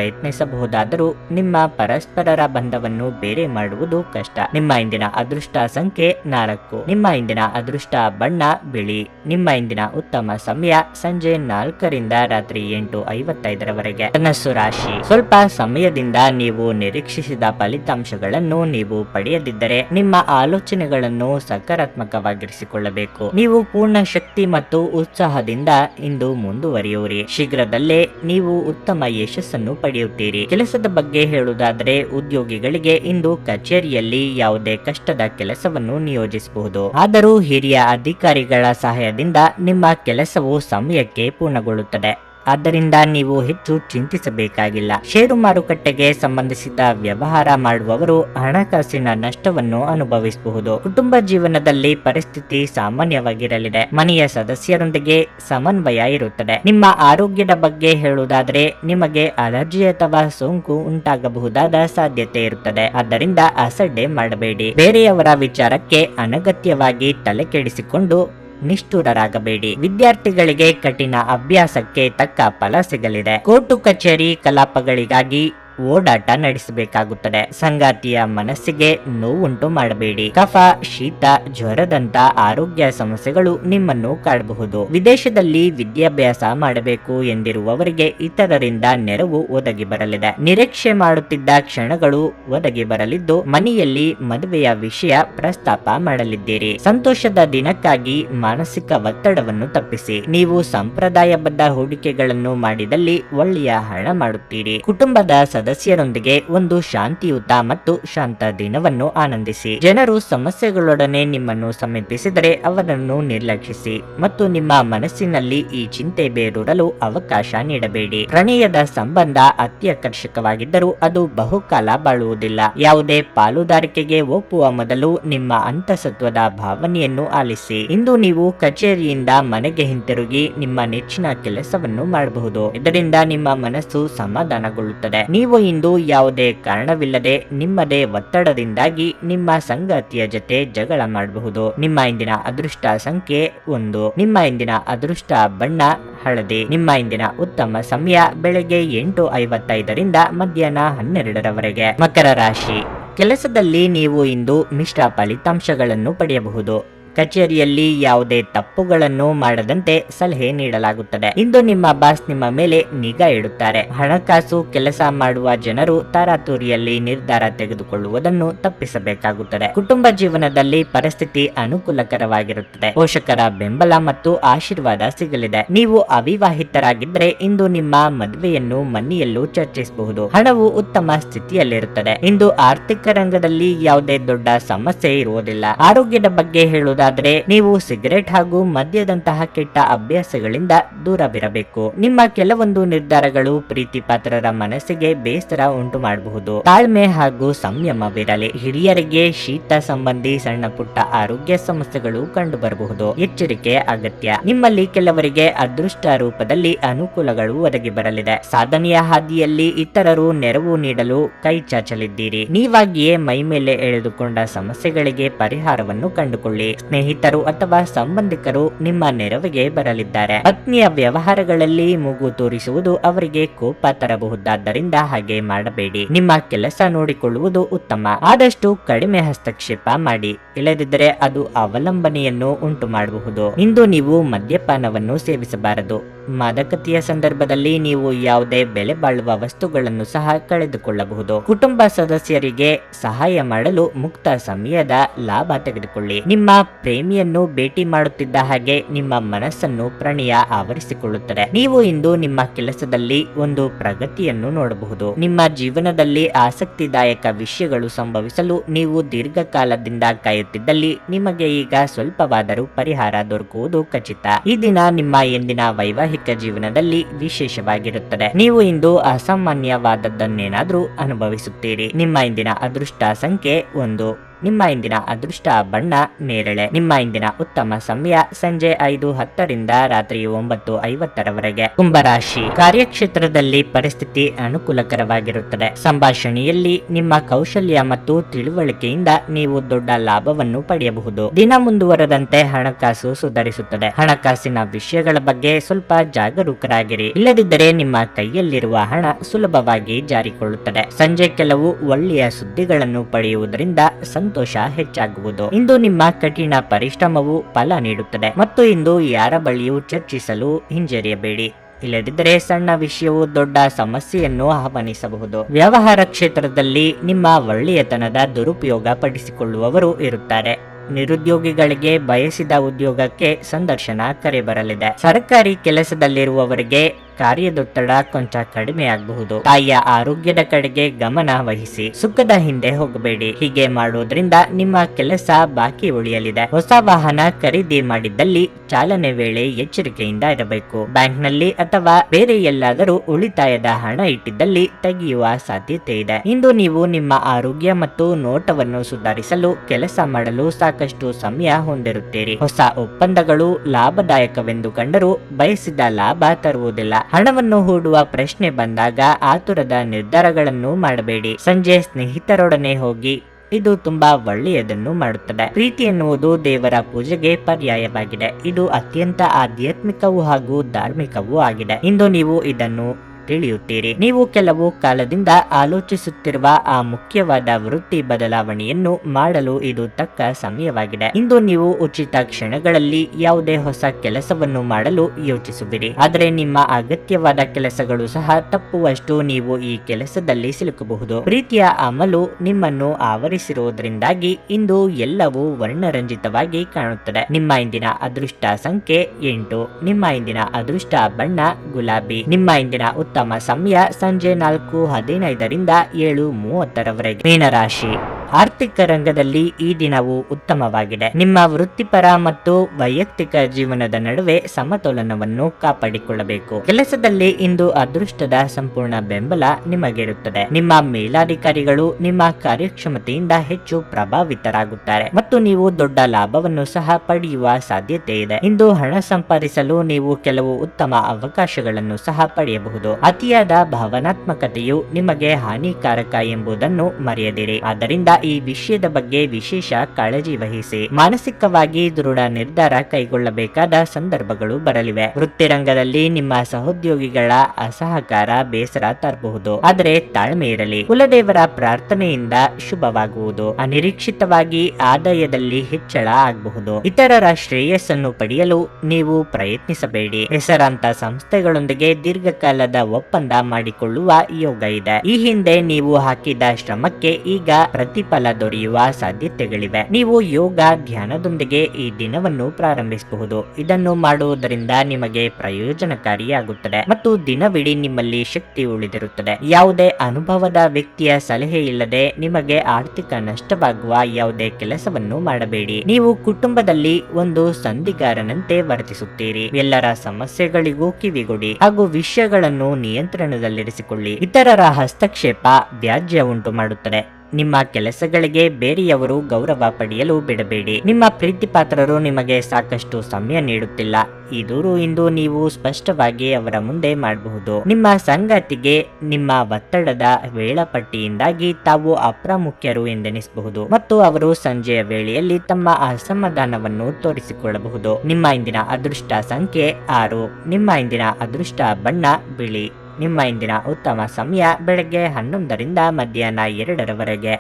ಪ್ರಯತ್ನಿಸಬಹುದಾದರೂ ನಿಮ್ಮ ಪರಸ್ಪರರ ಬಂಧವನ್ನು ಬೇರೆ ಮಾಡುವುದು ಕಷ್ಟ. ನಿಮ್ಮ ಇಂದಿನ ಅದೃಷ್ಟ ಸಂಖ್ಯೆ ನಾಲ್ಕು. ನಿಮ್ಮ ಇಂದಿನ ಅದೃಷ್ಟ ಬಣ್ಣ, ಬಿಳಿ. ನಿಮ್ಮ ಇಂದಿನ ಉತ್ತಮ ಸಮಯ ಸಂಜೆ ನಾಲ್ಕರಿಂದ ರಾತ್ರಿ ಎಂಟು ಐವತ್ತೈದರವರೆಗೆ. ಧನಸ್ಸು ರಾಶಿ. ಸ್ವಲ್ಪ ಸಮಯದಿಂದ ನೀವು ನಿರೀಕ್ಷಿಸಿದ ಫಲಿತಾಂಶಗಳನ್ನು ನೀವು ಪಡೆಯದಿದ್ದರೆ ನಿಮ್ಮ ಆಲೋಚನೆಗಳನ್ನು ಸಕಾರಾತ್ಮಕವಾಗಿರಿಸಿಕೊಳ್ಳಬೇಕು. ನೀವು ಪೂರ್ಣ ಶಕ್ತಿ ಮತ್ತು ಉತ್ಸಾಹದಿಂದ ಇಂದು ಮುಂದುವರಿಯುವಿರಿ. ಶೀಘ್ರದಲ್ಲೇ ನೀವು ಉತ್ತಮ ಯಶಸ್ಸನ್ನು ಪಡೆಯುತ್ತೀರಿ. ಕೆಲಸದ ಬಗ್ಗೆ ಹೇಳುವುದಾದರೆ ಉದ್ಯೋಗಿಗಳಿಗೆ ಇಂದು ಕಚೇರಿಯಲ್ಲಿ ಯಾವುದೇ ಕಷ್ಟದ ಕೆಲಸವನ್ನು ನಿಯೋಜಿಸಬಹುದು. ಆದರೂ ಹಿರಿಯ ಅಧಿಕಾರಿಗಳ ಸಹಾಯದಿಂದ ನಿಮ್ಮ ಕೆಲಸವು ಸಮಯಕ್ಕೆ ಪೂರ್ಣಗೊಳ್ಳುತ್ತದೆ. ಆದ್ದರಿಂದ ನೀವು ಹೆಚ್ಚು ಚಿಂತಿಸಬೇಕಾಗಿಲ್ಲ. ಷೇರು ಮಾರುಕಟ್ಟೆಗೆ ಸಂಬಂಧಿಸಿದ ವ್ಯವಹಾರ ಮಾಡುವವರು ಹಣಕಾಸಿನ ನಷ್ಟವನ್ನು ಅನುಭವಿಸಬಹುದು. ಕುಟುಂಬ ಜೀವನದಲ್ಲಿ ಪರಿಸ್ಥಿತಿ ಸಾಮಾನ್ಯವಾಗಿರಲಿದೆ. ಮನೆಯ ಸದಸ್ಯರೊಂದಿಗೆ ಸಮನ್ವಯ ಇರುತ್ತದೆ. ನಿಮ್ಮ ಆರೋಗ್ಯದ ಬಗ್ಗೆ ಹೇಳುವುದಾದರೆ ನಿಮಗೆ ಅಲರ್ಜಿ ಅಥವಾ ಸೋಂಕು ಉಂಟಾಗಬಹುದಾದ ಸಾಧ್ಯತೆ ಇರುತ್ತದೆ. ಆದ್ದರಿಂದ ಅಸಡ್ಡೆ ಮಾಡಬೇಡಿ. ಬೇರೆಯವರ ವಿಚಾರಕ್ಕೆ ಅನಗತ್ಯವಾಗಿ ತಲೆ ಕೆಡಿಸಿಕೊಂಡು ನಿಷ್ಠುರರಾಗಬೇಡಿ. ವಿದ್ಯಾರ್ಥಿಗಳಿಗೆ ಕಠಿಣ ಅಭ್ಯಾಸಕ್ಕೆ ತಕ್ಕ ಫಲ ಸಿಗಲಿದೆ. ಕೋರ್ಟು ಕಚೇರಿ ಕಲಾಪಗಳಿಗಾಗಿ ಓಡಾಟ ನಡೆಸಬೇಕಾಗುತ್ತದೆ. ಸಂಗಾತಿಯ ಮನಸ್ಸಿಗೆ ನೋವುಂಟು ಮಾಡಬೇಡಿ. ಕಫ, ಶೀತ, ಜ್ವರದಂತ ಆರೋಗ್ಯ ಸಮಸ್ಯೆಗಳು ನಿಮ್ಮನ್ನು ಕಾಡಬಹುದು. ವಿದೇಶದಲ್ಲಿ ವಿದ್ಯಾಭ್ಯಾಸ ಮಾಡಬೇಕು ಎಂದಿರುವವರಿಗೆ ಇತರರಿಂದ ನೆರವು ಒದಗಿ ಬರಲಿದೆ. ನಿರೀಕ್ಷೆ ಮಾಡುತ್ತಿದ್ದ ಕ್ಷಣಗಳು ಒದಗಿ ಬರಲಿದ್ದು, ಮನೆಯಲ್ಲಿ ಮದುವೆಯ ವಿಷಯ ಪ್ರಸ್ತಾಪ ಮಾಡಲಿದ್ದೀರಿ. ಸಂತೋಷದ ದಿನಕ್ಕಾಗಿ ಮಾನಸಿಕ ಒತ್ತಡವನ್ನು ತಪ್ಪಿಸಿ. ನೀವು ಸಂಪ್ರದಾಯಬದ್ಧ ಹೂಡಿಕೆಗಳನ್ನು ಮಾಡಿದಲ್ಲಿ ಒಳ್ಳೆಯ ಹಣ ಮಾಡುತ್ತೀರಿ. ಕುಟುಂಬದ ಸದಸ್ಯರೊಂದಿಗೆ ಒಂದು ಶಾಂತಿಯುತ ಮತ್ತು ಶಾಂತ ದಿನವನ್ನು ಆನಂದಿಸಿ. ಜನರು ಸಮಸ್ಯೆಗಳೊಡನೆ ನಿಮ್ಮನ್ನು ಸಮೀಪಿಸಿದರೆ ಅವರನ್ನು ನಿರ್ಲಕ್ಷಿಸಿ ಮತ್ತು ನಿಮ್ಮ ಮನಸ್ಸಿನಲ್ಲಿ ಈ ಚಿಂತೆ ಬೇರೂಡಲು ಅವಕಾಶ ನೀಡಬೇಡಿ. ಪ್ರಣಯದ ಸಂಬಂಧ ಅತ್ಯಾಕರ್ಷಕವಾಗಿದ್ದರೂ ಅದು ಬಹುಕಾಲ ಬಾಳುವುದಿಲ್ಲ. ಯಾವುದೇ ಪಾಲುದಾರಿಕೆಗೆ ಒಪ್ಪುವ ಮೊದಲು ನಿಮ್ಮ ಅಂತಸತ್ವದ ಭಾವನೆಯನ್ನು ಆಲಿಸಿ. ಇಂದು ನೀವು ಕಚೇರಿಯಿಂದ ಮನೆಗೆ ಹಿಂತಿರುಗಿ ನಿಮ್ಮ ನೆಚ್ಚಿನ ಕೆಲಸವನ್ನು ಮಾಡಬಹುದು. ಇದರಿಂದ ನಿಮ್ಮ ಮನಸ್ಸು ಸಮಾಧಾನಗೊಳ್ಳುತ್ತದೆ. ನೀವು ಇಂದು ಯಾವುದೇ ಕಾರಣವಿಲ್ಲದೆ ನಿಮ್ಮದೇ ಒತ್ತಡದಿಂದಾಗಿ ನಿಮ್ಮ ಸಂಗಾತಿಯ ಜೊತೆ ಜಗಳ ಮಾಡಬಹುದು. ನಿಮ್ಮ ಇಂದಿನ ಅದೃಷ್ಟ ಸಂಖ್ಯೆ ಒಂದು. ನಿಮ್ಮ ಇಂದಿನ ಅದೃಷ್ಟ ಬಣ್ಣ ಹಳದಿ. ನಿಮ್ಮ ಇಂದಿನ ಉತ್ತಮ ಸಮಯ ಬೆಳಗ್ಗೆ ಎಂಟು ಐವತ್ತೈದರಿಂದ ಮಧ್ಯಾಹ್ನ ಹನ್ನೆರಡರವರೆಗೆ. ಮಕರ ರಾಶಿ. ಕೆಲಸದಲ್ಲಿ ನೀವು ಇಂದು ಮಿಶ್ರ ಫಲಿತಾಂಶಗಳನ್ನು ಪಡೆಯಬಹುದು. ಕಚೇರಿಯಲ್ಲಿ ಯಾವುದೇ ತಪ್ಪುಗಳನ್ನು ಮಾಡದಂತೆ ಸಲಹೆ ನೀಡಲಾಗುತ್ತದೆ. ಇಂದು ನಿಮ್ಮ ಬಾಸ್ ನಿಮ್ಮ ಮೇಲೆ ನಿಗಾ ಇಡುತ್ತಾರೆ. ಹಣಕಾಸು ಕೆಲಸ ಮಾಡುವ ಜನರು ತರಾತುರಿಯಲ್ಲಿ ನಿರ್ಧಾರ ತೆಗೆದುಕೊಳ್ಳುವುದನ್ನು ತಪ್ಪಿಸಬೇಕಾಗುತ್ತದೆ. ಕುಟುಂಬ ಜೀವನದಲ್ಲಿ ಪರಿಸ್ಥಿತಿ ಅನುಕೂಲಕರವಾಗಿರುತ್ತದೆ. ಪೋಷಕರ ಬೆಂಬಲ ಮತ್ತು ಆಶೀರ್ವಾದ ಸಿಗಲಿದೆ. ನೀವು ಅವಿವಾಹಿತರಾಗಿದ್ದರೆ ಇಂದು ನಿಮ್ಮ ಮದುವೆಯನ್ನು ಮನೆಯಲ್ಲೂ ಚರ್ಚಿಸಬಹುದು. ಹಣವು ಉತ್ತಮ ಸ್ಥಿತಿಯಲ್ಲಿರುತ್ತದೆ. ಇಂದು ಆರ್ಥಿಕ ರಂಗದಲ್ಲಿ ಯಾವುದೇ ದೊಡ್ಡ ಸಮಸ್ಯೆ ಇರುವುದಿಲ್ಲ. ಆರೋಗ್ಯದ ಬಗ್ಗೆ ಹೇಳುವುದಾದರೆ ನೀವು ಸಿಗರೆಟ್ ಹಾಗೂ ಮದ್ಯದಂತಹ ಕೆಟ್ಟ ಅಭ್ಯಾಸಗಳಿಂದ ದೂರವಿರಬೇಕು. ನಿಮ್ಮ ಕೆಲವೊಂದು ನಿರ್ಧಾರಗಳು ಪ್ರೀತಿ ಪಾತ್ರರ ಮನಸ್ಸಿಗೆ ಬೇಸರ ಉಂಟು ಮಾಡಬಹುದು ತಾಳ್ಮೆ ಹಾಗೂ ಸಂಯಮವಿರಲಿ. ಹಿರಿಯರಿಗೆ ಶೀತ ಸಂಬಂಧಿ ಸಣ್ಣ ಪುಟ್ಟ ಆರೋಗ್ಯ ಸಮಸ್ಯೆಗಳು ಕಂಡು ಬರಬಹುದು ಎಚ್ಚರಿಕೆ, ಅಗತ್ಯ. ನಿಮ್ಮಲ್ಲಿ ಕೆಲವರಿಗೆ ಅದೃಷ್ಟ ರೂಪದಲ್ಲಿ ಅನುಕೂಲಗಳು ಒದಗಿ ಬರಲಿದೆ. ಸಾಧನೆಯ ಹಾದಿಯಲ್ಲಿ ಇತರರು ನೆರವು ನೀಡಲು ಕೈ ಚಾಚಲಿದ್ದೀರಿ. ನೀವಾಗಿಯೇ ಮೈ ಮೇಲೆ ಎಳೆದುಕೊಂಡ ಸಮಸ್ಯೆಗಳಿಗೆ ಪರಿಹಾರವನ್ನು ಕಂಡುಕೊಳ್ಳಿ. ಸ್ನೇಹಿತರು ಅಥವಾ ಸಂಬಂಧಿಕರು ನಿಮ್ಮ ನೆರವಿಗೆ ಬರಲಿದ್ದಾರೆ. ಪತ್ನಿಯ ವ್ಯವಹಾರಗಳಲ್ಲಿ ಮೂಗು ತೋರಿಸುವುದು ಅವರಿಗೆ ಕೋಪ ತರಬಹುದಾದ್ದರಿಂದ ಹಾಗೆ ಮಾಡಬೇಡಿ. ನಿಮ್ಮ ಕೆಲಸ ನೋಡಿಕೊಳ್ಳುವುದು ಉತ್ತಮ. ಆದಷ್ಟು ಕಡಿಮೆ ಹಸ್ತಕ್ಷೇಪ ಮಾಡಿ. ಇಲ್ಲದಿದ್ದರೆ ಅದು ಅವಲಂಬನೆಯನ್ನು ಉಂಟು ಮಾಡಬಹುದು ಇಂದು ನೀವು ಮದ್ಯಪಾನವನ್ನು ಸೇವಿಸಬಾರದು. ಮಾದಕತೆಯ ಸಂದರ್ಭದಲ್ಲಿ ನೀವು ಯಾವುದೇ ಬೆಲೆ ಬಾಳುವ ವಸ್ತುಗಳನ್ನು ಸಹ ಕಳೆದುಕೊಳ್ಳಬಹುದು. ಕುಟುಂಬ ಸದಸ್ಯರಿಗೆ ಸಹಾಯ ಮಾಡಲು ಮುಕ್ತ ಸಮಯದ ಲಾಭ ತೆಗೆದುಕೊಳ್ಳಿ. ನಿಮ್ಮ ಪ್ರೇಮಿಯನ್ನು ಭೇಟಿ ಮಾಡುತ್ತಿದ್ದ ಹಾಗೆ ನಿಮ್ಮ ಮನಸ್ಸನ್ನು ಪ್ರಣಯ ಆವರಿಸಿಕೊಳ್ಳುತ್ತದೆ. ನೀವು ಇಂದು ನಿಮ್ಮ ಕೆಲಸದಲ್ಲಿ ಒಂದು ಪ್ರಗತಿಯನ್ನು ನೋಡಬಹುದು. ನಿಮ್ಮ ಜೀವನದಲ್ಲಿ ಆಸಕ್ತಿದಾಯಕ ವಿಷಯಗಳು ಸಂಭವಿಸಲು ನೀವು ದೀರ್ಘಕಾಲದಿಂದ ಕಾಯುತ್ತಿದ್ದಲ್ಲಿ ನಿಮಗೆ ಈಗ ಸ್ವಲ್ಪವಾದರೂ ಪರಿಹಾರ ದೊರಕುವುದು ಖಚಿತ. ಈ ದಿನ ನಿಮ್ಮ ಎಂದಿನ ವೈವಾಹಿಕ ಜೀವನದಲ್ಲಿ ವಿಶೇಷವಾಗಿರುತ್ತದೆ. ನೀವು ಇಂದು ಅಸಾಮಾನ್ಯವಾದದ್ದನ್ನೇನಾದ್ರೂ ಅನುಭವಿಸುತ್ತೀರಿ. ನಿಮ್ಮ ಇಂದಿನ ಅದೃಷ್ಟ ಸಂಖ್ಯೆ ಒಂದು. ನಿಮ್ಮ ಇಂದಿನ ಅದೃಷ್ಟ ಬಣ್ಣ ನೇರಳೆ. ನಿಮ್ಮ ಇಂದಿನ ಉತ್ತಮ ಸಮಯ ಸಂಜೆ ಐದು ಹತ್ತರಿಂದ ರಾತ್ರಿ ಒಂಬತ್ತು ಐವತ್ತರವರೆಗೆ. ಕುಂಭರಾಶಿ. ಕಾರ್ಯಕ್ಷೇತ್ರದಲ್ಲಿ ಪರಿಸ್ಥಿತಿ ಅನುಕೂಲಕರವಾಗಿರುತ್ತದೆ. ಸಂಭಾಷಣೆಯಲ್ಲಿ ನಿಮ್ಮ ಕೌಶಲ್ಯ ಮತ್ತು ತಿಳುವಳಿಕೆಯಿಂದ ನೀವು ದೊಡ್ಡ ಲಾಭವನ್ನು ಪಡೆಯಬಹುದು. ದಿನ ಮುಂದುವರೆದಂತೆ ಹಣಕಾಸು ಸುಧಾರಿಸುತ್ತದೆ. ಹಣಕಾಸಿನ ವಿಷಯಗಳ ಬಗ್ಗೆ ಸ್ವಲ್ಪ ಜಾಗರೂಕರಾಗಿರಿ. ಇಲ್ಲದಿದ್ದರೆ ನಿಮ್ಮ ಕೈಯಲ್ಲಿರುವ ಹಣ ಸುಲಭವಾಗಿ ಜಾರಿಕೊಳ್ಳುತ್ತದೆ. ಸಂಜೆ ಕೆಲವು ಒಳ್ಳೆಯ ಸುದ್ದಿಗಳನ್ನು ಪಡೆಯುವುದರಿಂದ ಸಂತೋಷ ಹೆಚ್ಚಾಗುವುದು. ಇಂದು ನಿಮ್ಮ ಕಠಿಣ ಪರಿಶ್ರಮವು ಫಲ ನೀಡುತ್ತದೆ. ಮತ್ತು ಇಂದು ಯಾರ ಬಳಿಯೂ ಚರ್ಚಿಸಲು ಹಿಂಜರಿಯಬೇಡಿ. ಇಲ್ಲದಿದ್ದರೆ ಸಣ್ಣ ವಿಷಯವು ದೊಡ್ಡ ಸಮಸ್ಯೆಯನ್ನು ಆಹ್ವಾನಿಸಬಹುದು. ವ್ಯವಹಾರ ಕ್ಷೇತ್ರದಲ್ಲಿ ನಿಮ್ಮ ಒಳ್ಳೆಯತನದ ದುರುಪಯೋಗ ಪಡಿಸಿಕೊಳ್ಳುವವರು ಇರುತ್ತಾರೆ. ನಿರುದ್ಯೋಗಿಗಳಿಗೆ ಬಯಸಿದ ಉದ್ಯೋಗಕ್ಕೆ ಸಂದರ್ಶನ ಕರೆ ಬರಲಿದೆ ಸರ್ಕಾರಿ ಕೆಲಸದಲ್ಲಿರುವವರಿಗೆ ಕಾರ್ಯದೊತ್ತಡ ಕೊಂಚ ಕಡಿಮೆ ಆಗಬಹುದು. ತಾಯಿಯ ಆರೋಗ್ಯದ ಕಡೆಗೆ ಗಮನ ವಹಿಸಿ. ಸುಖದ ಹಿಂದೆ ಹೋಗಬೇಡಿ. ಹೀಗೆ ಮಾಡುವುದರಿಂದ ನಿಮ್ಮ ಕೆಲಸ ಬಾಕಿ ಉಳಿಯಲಿದೆ. ಹೊಸ ವಾಹನ ಖರೀದಿ ಮಾಡಿದ್ದಲ್ಲಿ ಚಾಲನೆ ವೇಳೆ ಎಚ್ಚರಿಕೆಯಿಂದ ಇರಬೇಕು. ಬ್ಯಾಂಕ್ನಲ್ಲಿ ಅಥವಾ ಬೇರೆ ಎಲ್ಲಾದರೂ ಉಳಿತಾಯದ ಹಣ ಇಟ್ಟಿದ್ದಲ್ಲಿ ತೆಗೆಯುವ ಸಾಧ್ಯತೆ ಇದೆ. ಇಂದು ನೀವು ನಿಮ್ಮ ಆರೋಗ್ಯ ಮತ್ತು ನೋಟವನ್ನು ಸುಧಾರಿಸಲು ಕೆಲಸ ಮಾಡಲು ಸಾಕಷ್ಟು ಸಮಯ ಹೊಂದಿರುತ್ತೀರಿ. ಹೊಸ ಒಪ್ಪಂದಗಳು ಲಾಭದಾಯಕವೆಂದು ಕಂಡರೂ ಬಯಸಿದ ಲಾಭ ತರುವುದಿಲ್ಲ. ಹಣವನ್ನು ಹೂಡುವ ಪ್ರಶ್ನೆ ಬಂದಾಗ ಆತುರದ ನಿರ್ಧಾರಗಳನ್ನು ಮಾಡಬೇಡಿ. ಸಂಜೆ ಸ್ನೇಹಿತರೊಡನೆ ಹೋಗಿ, ಇದು ತುಂಬಾ ಒಳ್ಳೆಯದನ್ನು ಮಾಡುತ್ತದೆ. ಪ್ರೀತಿ ಎನ್ನುವುದು ದೇವರ ಪೂಜೆಗೆ ಪರ್ಯಾಯವಾಗಿದೆ. ಇದು ಅತ್ಯಂತ ಆಧ್ಯಾತ್ಮಿಕವೂ ಹಾಗೂ ಧಾರ್ಮಿಕವೂ ಆಗಿದೆ. ಇಂದು ನೀವು ಇದನ್ನು ತಿಳಿಯುತ್ತೀರಿ. ನೀವು ಕೆಲವು ಕಾಲದಿಂದ ಆಲೋಚಿಸುತ್ತಿರುವ ಆ ಮುಖ್ಯವಾದ ವೃತ್ತಿ ಬದಲಾವಣೆಯನ್ನು ಮಾಡಲು ಇದು ತಕ್ಕ ಸಮಯವಾಗಿದೆ. ಇಂದು ನೀವು ಉಚಿತ ಕ್ಷಣಗಳಲ್ಲಿ ಯಾವುದೇ ಹೊಸ ಕೆಲಸವನ್ನು ಮಾಡಲು ಯೋಚಿಸುವಿರಿ. ಆದರೆ ನಿಮ್ಮ ಅಗತ್ಯವಾದ ಕೆಲಸಗಳು ಸಹ ತಪ್ಪುವಷ್ಟು ನೀವು ಈ ಕೆಲಸದಲ್ಲಿ ಸಿಲುಕಬಹುದು. ಪ್ರೀತಿಯ ಅಮಲು ನಿಮ್ಮನ್ನು ಆವರಿಸಿರುವುದರಿಂದಾಗಿ ಇಂದು ಎಲ್ಲವೂ ವರ್ಣರಂಜಿತವಾಗಿ ಕಾಣುತ್ತದೆ. ನಿಮ್ಮ ಇಂದಿನ ಅದೃಷ್ಟ ಸಂಖ್ಯೆ ಎಂಟು. ನಿಮ್ಮ ಇಂದಿನ ಅದೃಷ್ಟ ಬಣ್ಣ ಗುಲಾಬಿ. ನಿಮ್ಮ ಇಂದಿನ ಸಮಯ ಸಂಜೆ ನಾಲ್ಕು ಹದಿನೈದರಿಂದ ಏಳು ಮೂವತ್ತರವರೆಗೆ ಮೀನರಾಶಿ. ಆರ್ಥಿಕ ರಂಗದಲ್ಲಿ ಈ ದಿನವು ಉತ್ತಮವಾಗಿದೆ. ನಿಮ್ಮ ವೃತ್ತಿಪರ ಮತ್ತು ವೈಯಕ್ತಿಕ ಜೀವನದ ನಡುವೆ ಸಮತೋಲನವನ್ನು ಕಾಪಾಡಿಕೊಳ್ಳಬೇಕು. ಕೆಲಸದಲ್ಲಿ ಇಂದು ಅದೃಷ್ಟದ ಸಂಪೂರ್ಣ ಬೆಂಬಲ ನಿಮಗಿರುತ್ತದೆ. ನಿಮ್ಮ ಮೇಲಾಧಿಕಾರಿಗಳು ನಿಮ್ಮ ಕಾರ್ಯಕ್ಷಮತೆಯಿಂದ ಹೆಚ್ಚು ಪ್ರಭಾವಿತರಾಗುತ್ತಾರೆ ಮತ್ತು ನೀವು ದೊಡ್ಡ ಲಾಭವನ್ನು ಸಹ ಪಡೆಯುವ ಸಾಧ್ಯತೆ ಇದೆ ಇಂದು ಹಣ ಸಂಪಾದಿಸಲು ನೀವು ಕೆಲವು ಉತ್ತಮ ಅವಕಾಶಗಳನ್ನು ಸಹ ಪಡೆಯಬಹುದು. ಅತಿಯಾದ ಭಾವನಾತ್ಮಕತೆಯು ನಿಮಗೆ ಹಾನಿಕಾರಕ ಎಂಬುದನ್ನು ಮರೆಯದಿರಿ. ಆದ್ದರಿಂದ ಈ ವಿಷಯದ ಬಗ್ಗೆ ವಿಶೇಷ ಕಾಳಜಿ ವಹಿಸಿ. ಮಾನಸಿಕವಾಗಿ ದೃಢ ನಿರ್ಧಾರ ಕೈಗೊಳ್ಳಬೇಕಾದ ಸಂದರ್ಭಗಳು ಬರಲಿವೆ. ವೃತ್ತಿರಂಗದಲ್ಲಿ ನಿಮ್ಮ ಸಹೋದ್ಯೋಗಿಗಳ ಅಸಹಕಾರ ಬೇಸರ ತರಬಹುದು. ಆದರೆ ತಾಳ್ಮೆ ಇರಲಿ. ಕುಲದೇವರ ಪ್ರಾರ್ಥನೆಯಿಂದ ಶುಭವಾಗುವುದು. ಅನಿರೀಕ್ಷಿತವಾಗಿ ಆದಾಯದಲ್ಲಿ ಹೆಚ್ಚಳ ಆಗಬಹುದು. ಇತರರ ಶ್ರೇಯಸ್ಸನ್ನು ಪಡೆಯಲು ನೀವು ಪ್ರಯತ್ನಿಸಬೇಡಿ. ಹೆಸರಾಂತ ಸಂಸ್ಥೆಗಳೊಂದಿಗೆ ದೀರ್ಘಕಾಲದ ಒಪ್ಪಂದ ಮಾಡಿಕೊಳ್ಳುವ ಯೋಗ ಇದೆ. ಈ ಹಿಂದೆ ನೀವು ಹಾಕಿದ ಶ್ರಮಕ್ಕೆ ಈಗ ಪ್ರತಿಫಲ ದೊರೆಯುವ ಸಾಧ್ಯತೆಗಳಿವೆ. ನೀವು ಯೋಗ ಧ್ಯಾನದೊಂದಿಗೆ ಈ ದಿನವನ್ನು ಪ್ರಾರಂಭಿಸಬಹುದು. ಇದನ್ನು ಮಾಡುವುದರಿಂದ ನಿಮಗೆ ಪ್ರಯೋಜನಕಾರಿಯಾಗುತ್ತದೆ ಮತ್ತು ದಿನವಿಡೀ ನಿಮ್ಮಲ್ಲಿ ಶಕ್ತಿ ಉಳಿದಿರುತ್ತದೆ. ಯಾವುದೇ ಅನುಭವದ ವ್ಯಕ್ತಿಯ ಸಲಹೆ ಇಲ್ಲದೆ ನಿಮಗೆ ಆರ್ಥಿಕ ನಷ್ಟವಾಗುವ ಯಾವುದೇ ಕೆಲಸವನ್ನು ಮಾಡಬೇಡಿ. ನೀವು ಕುಟುಂಬದಲ್ಲಿ ಒಂದು ಸಂಧಿಗಾರನಂತೆ ವರ್ತಿಸುತ್ತೀರಿ. ಎಲ್ಲರ ಸಮಸ್ಯೆಗಳಿಗೂ ಕಿವಿಗೊಡಿ. ಹಾಗೂ ವಿಷಯಗಳನ್ನು ನಿಯಂತ್ರಣದಲ್ಲಿರಿಸಿಕೊಳ್ಳಿ. ಇತರರ ಹಸ್ತಕ್ಷೇಪ ವ್ಯಾಜ್ಯ ಉಂಟು ಮಾಡುತ್ತದೆ ನಿಮ್ಮ ಕೆಲಸಗಳಿಗೆ ಬೇರೆಯವರು ಗೌರವ ಪಡೆಯಲು ಬಿಡಬೇಡಿ. ನಿಮ್ಮ ಪ್ರೀತಿಪಾತ್ರರು ನಿಮಗೆ ಸಾಕಷ್ಟು ಸಮಯ ನೀಡುತ್ತಿಲ್ಲ. ಈ ದೂರು ಇಂದು ನೀವು ಸ್ಪಷ್ಟವಾಗಿ ಅವರ ಮುಂದೆ ಮಾಡಬಹುದು. ನಿಮ್ಮ ಸಂಗಾತಿಗೆ ನಿಮ್ಮ ಒತ್ತಡದ ವೇಳಾಪಟ್ಟಿಯಿಂದಾಗಿ ತಾವು ಅಪ್ರಾಮುಖ್ಯರು ಎಂದೆನಿಸಬಹುದು ಮತ್ತು ಅವರು ಸಂಜೆಯ ವೇಳೆಯಲ್ಲಿ ತಮ್ಮ ಅಸಮಾಧಾನವನ್ನು ತೋರಿಸಿಕೊಳ್ಳಬಹುದು. ನಿಮ್ಮ ಇಂದಿನ ಅದೃಷ್ಟ ಸಂಖ್ಯೆ ಆರು. ನಿಮ್ಮ ಇಂದಿನ ಅದೃಷ್ಟ ಬಣ್ಣ ಬಿಳಿ. ನಿಮ್ಮ ಇಂದಿನ ಉತ್ತಮ ಸಮಯ ಬೆಳಗ್ಗೆ ಹನ್ನೊಂದರಿಂದ ಮಧ್ಯಾಹ್ನ ಎರಡರವರೆಗೆ.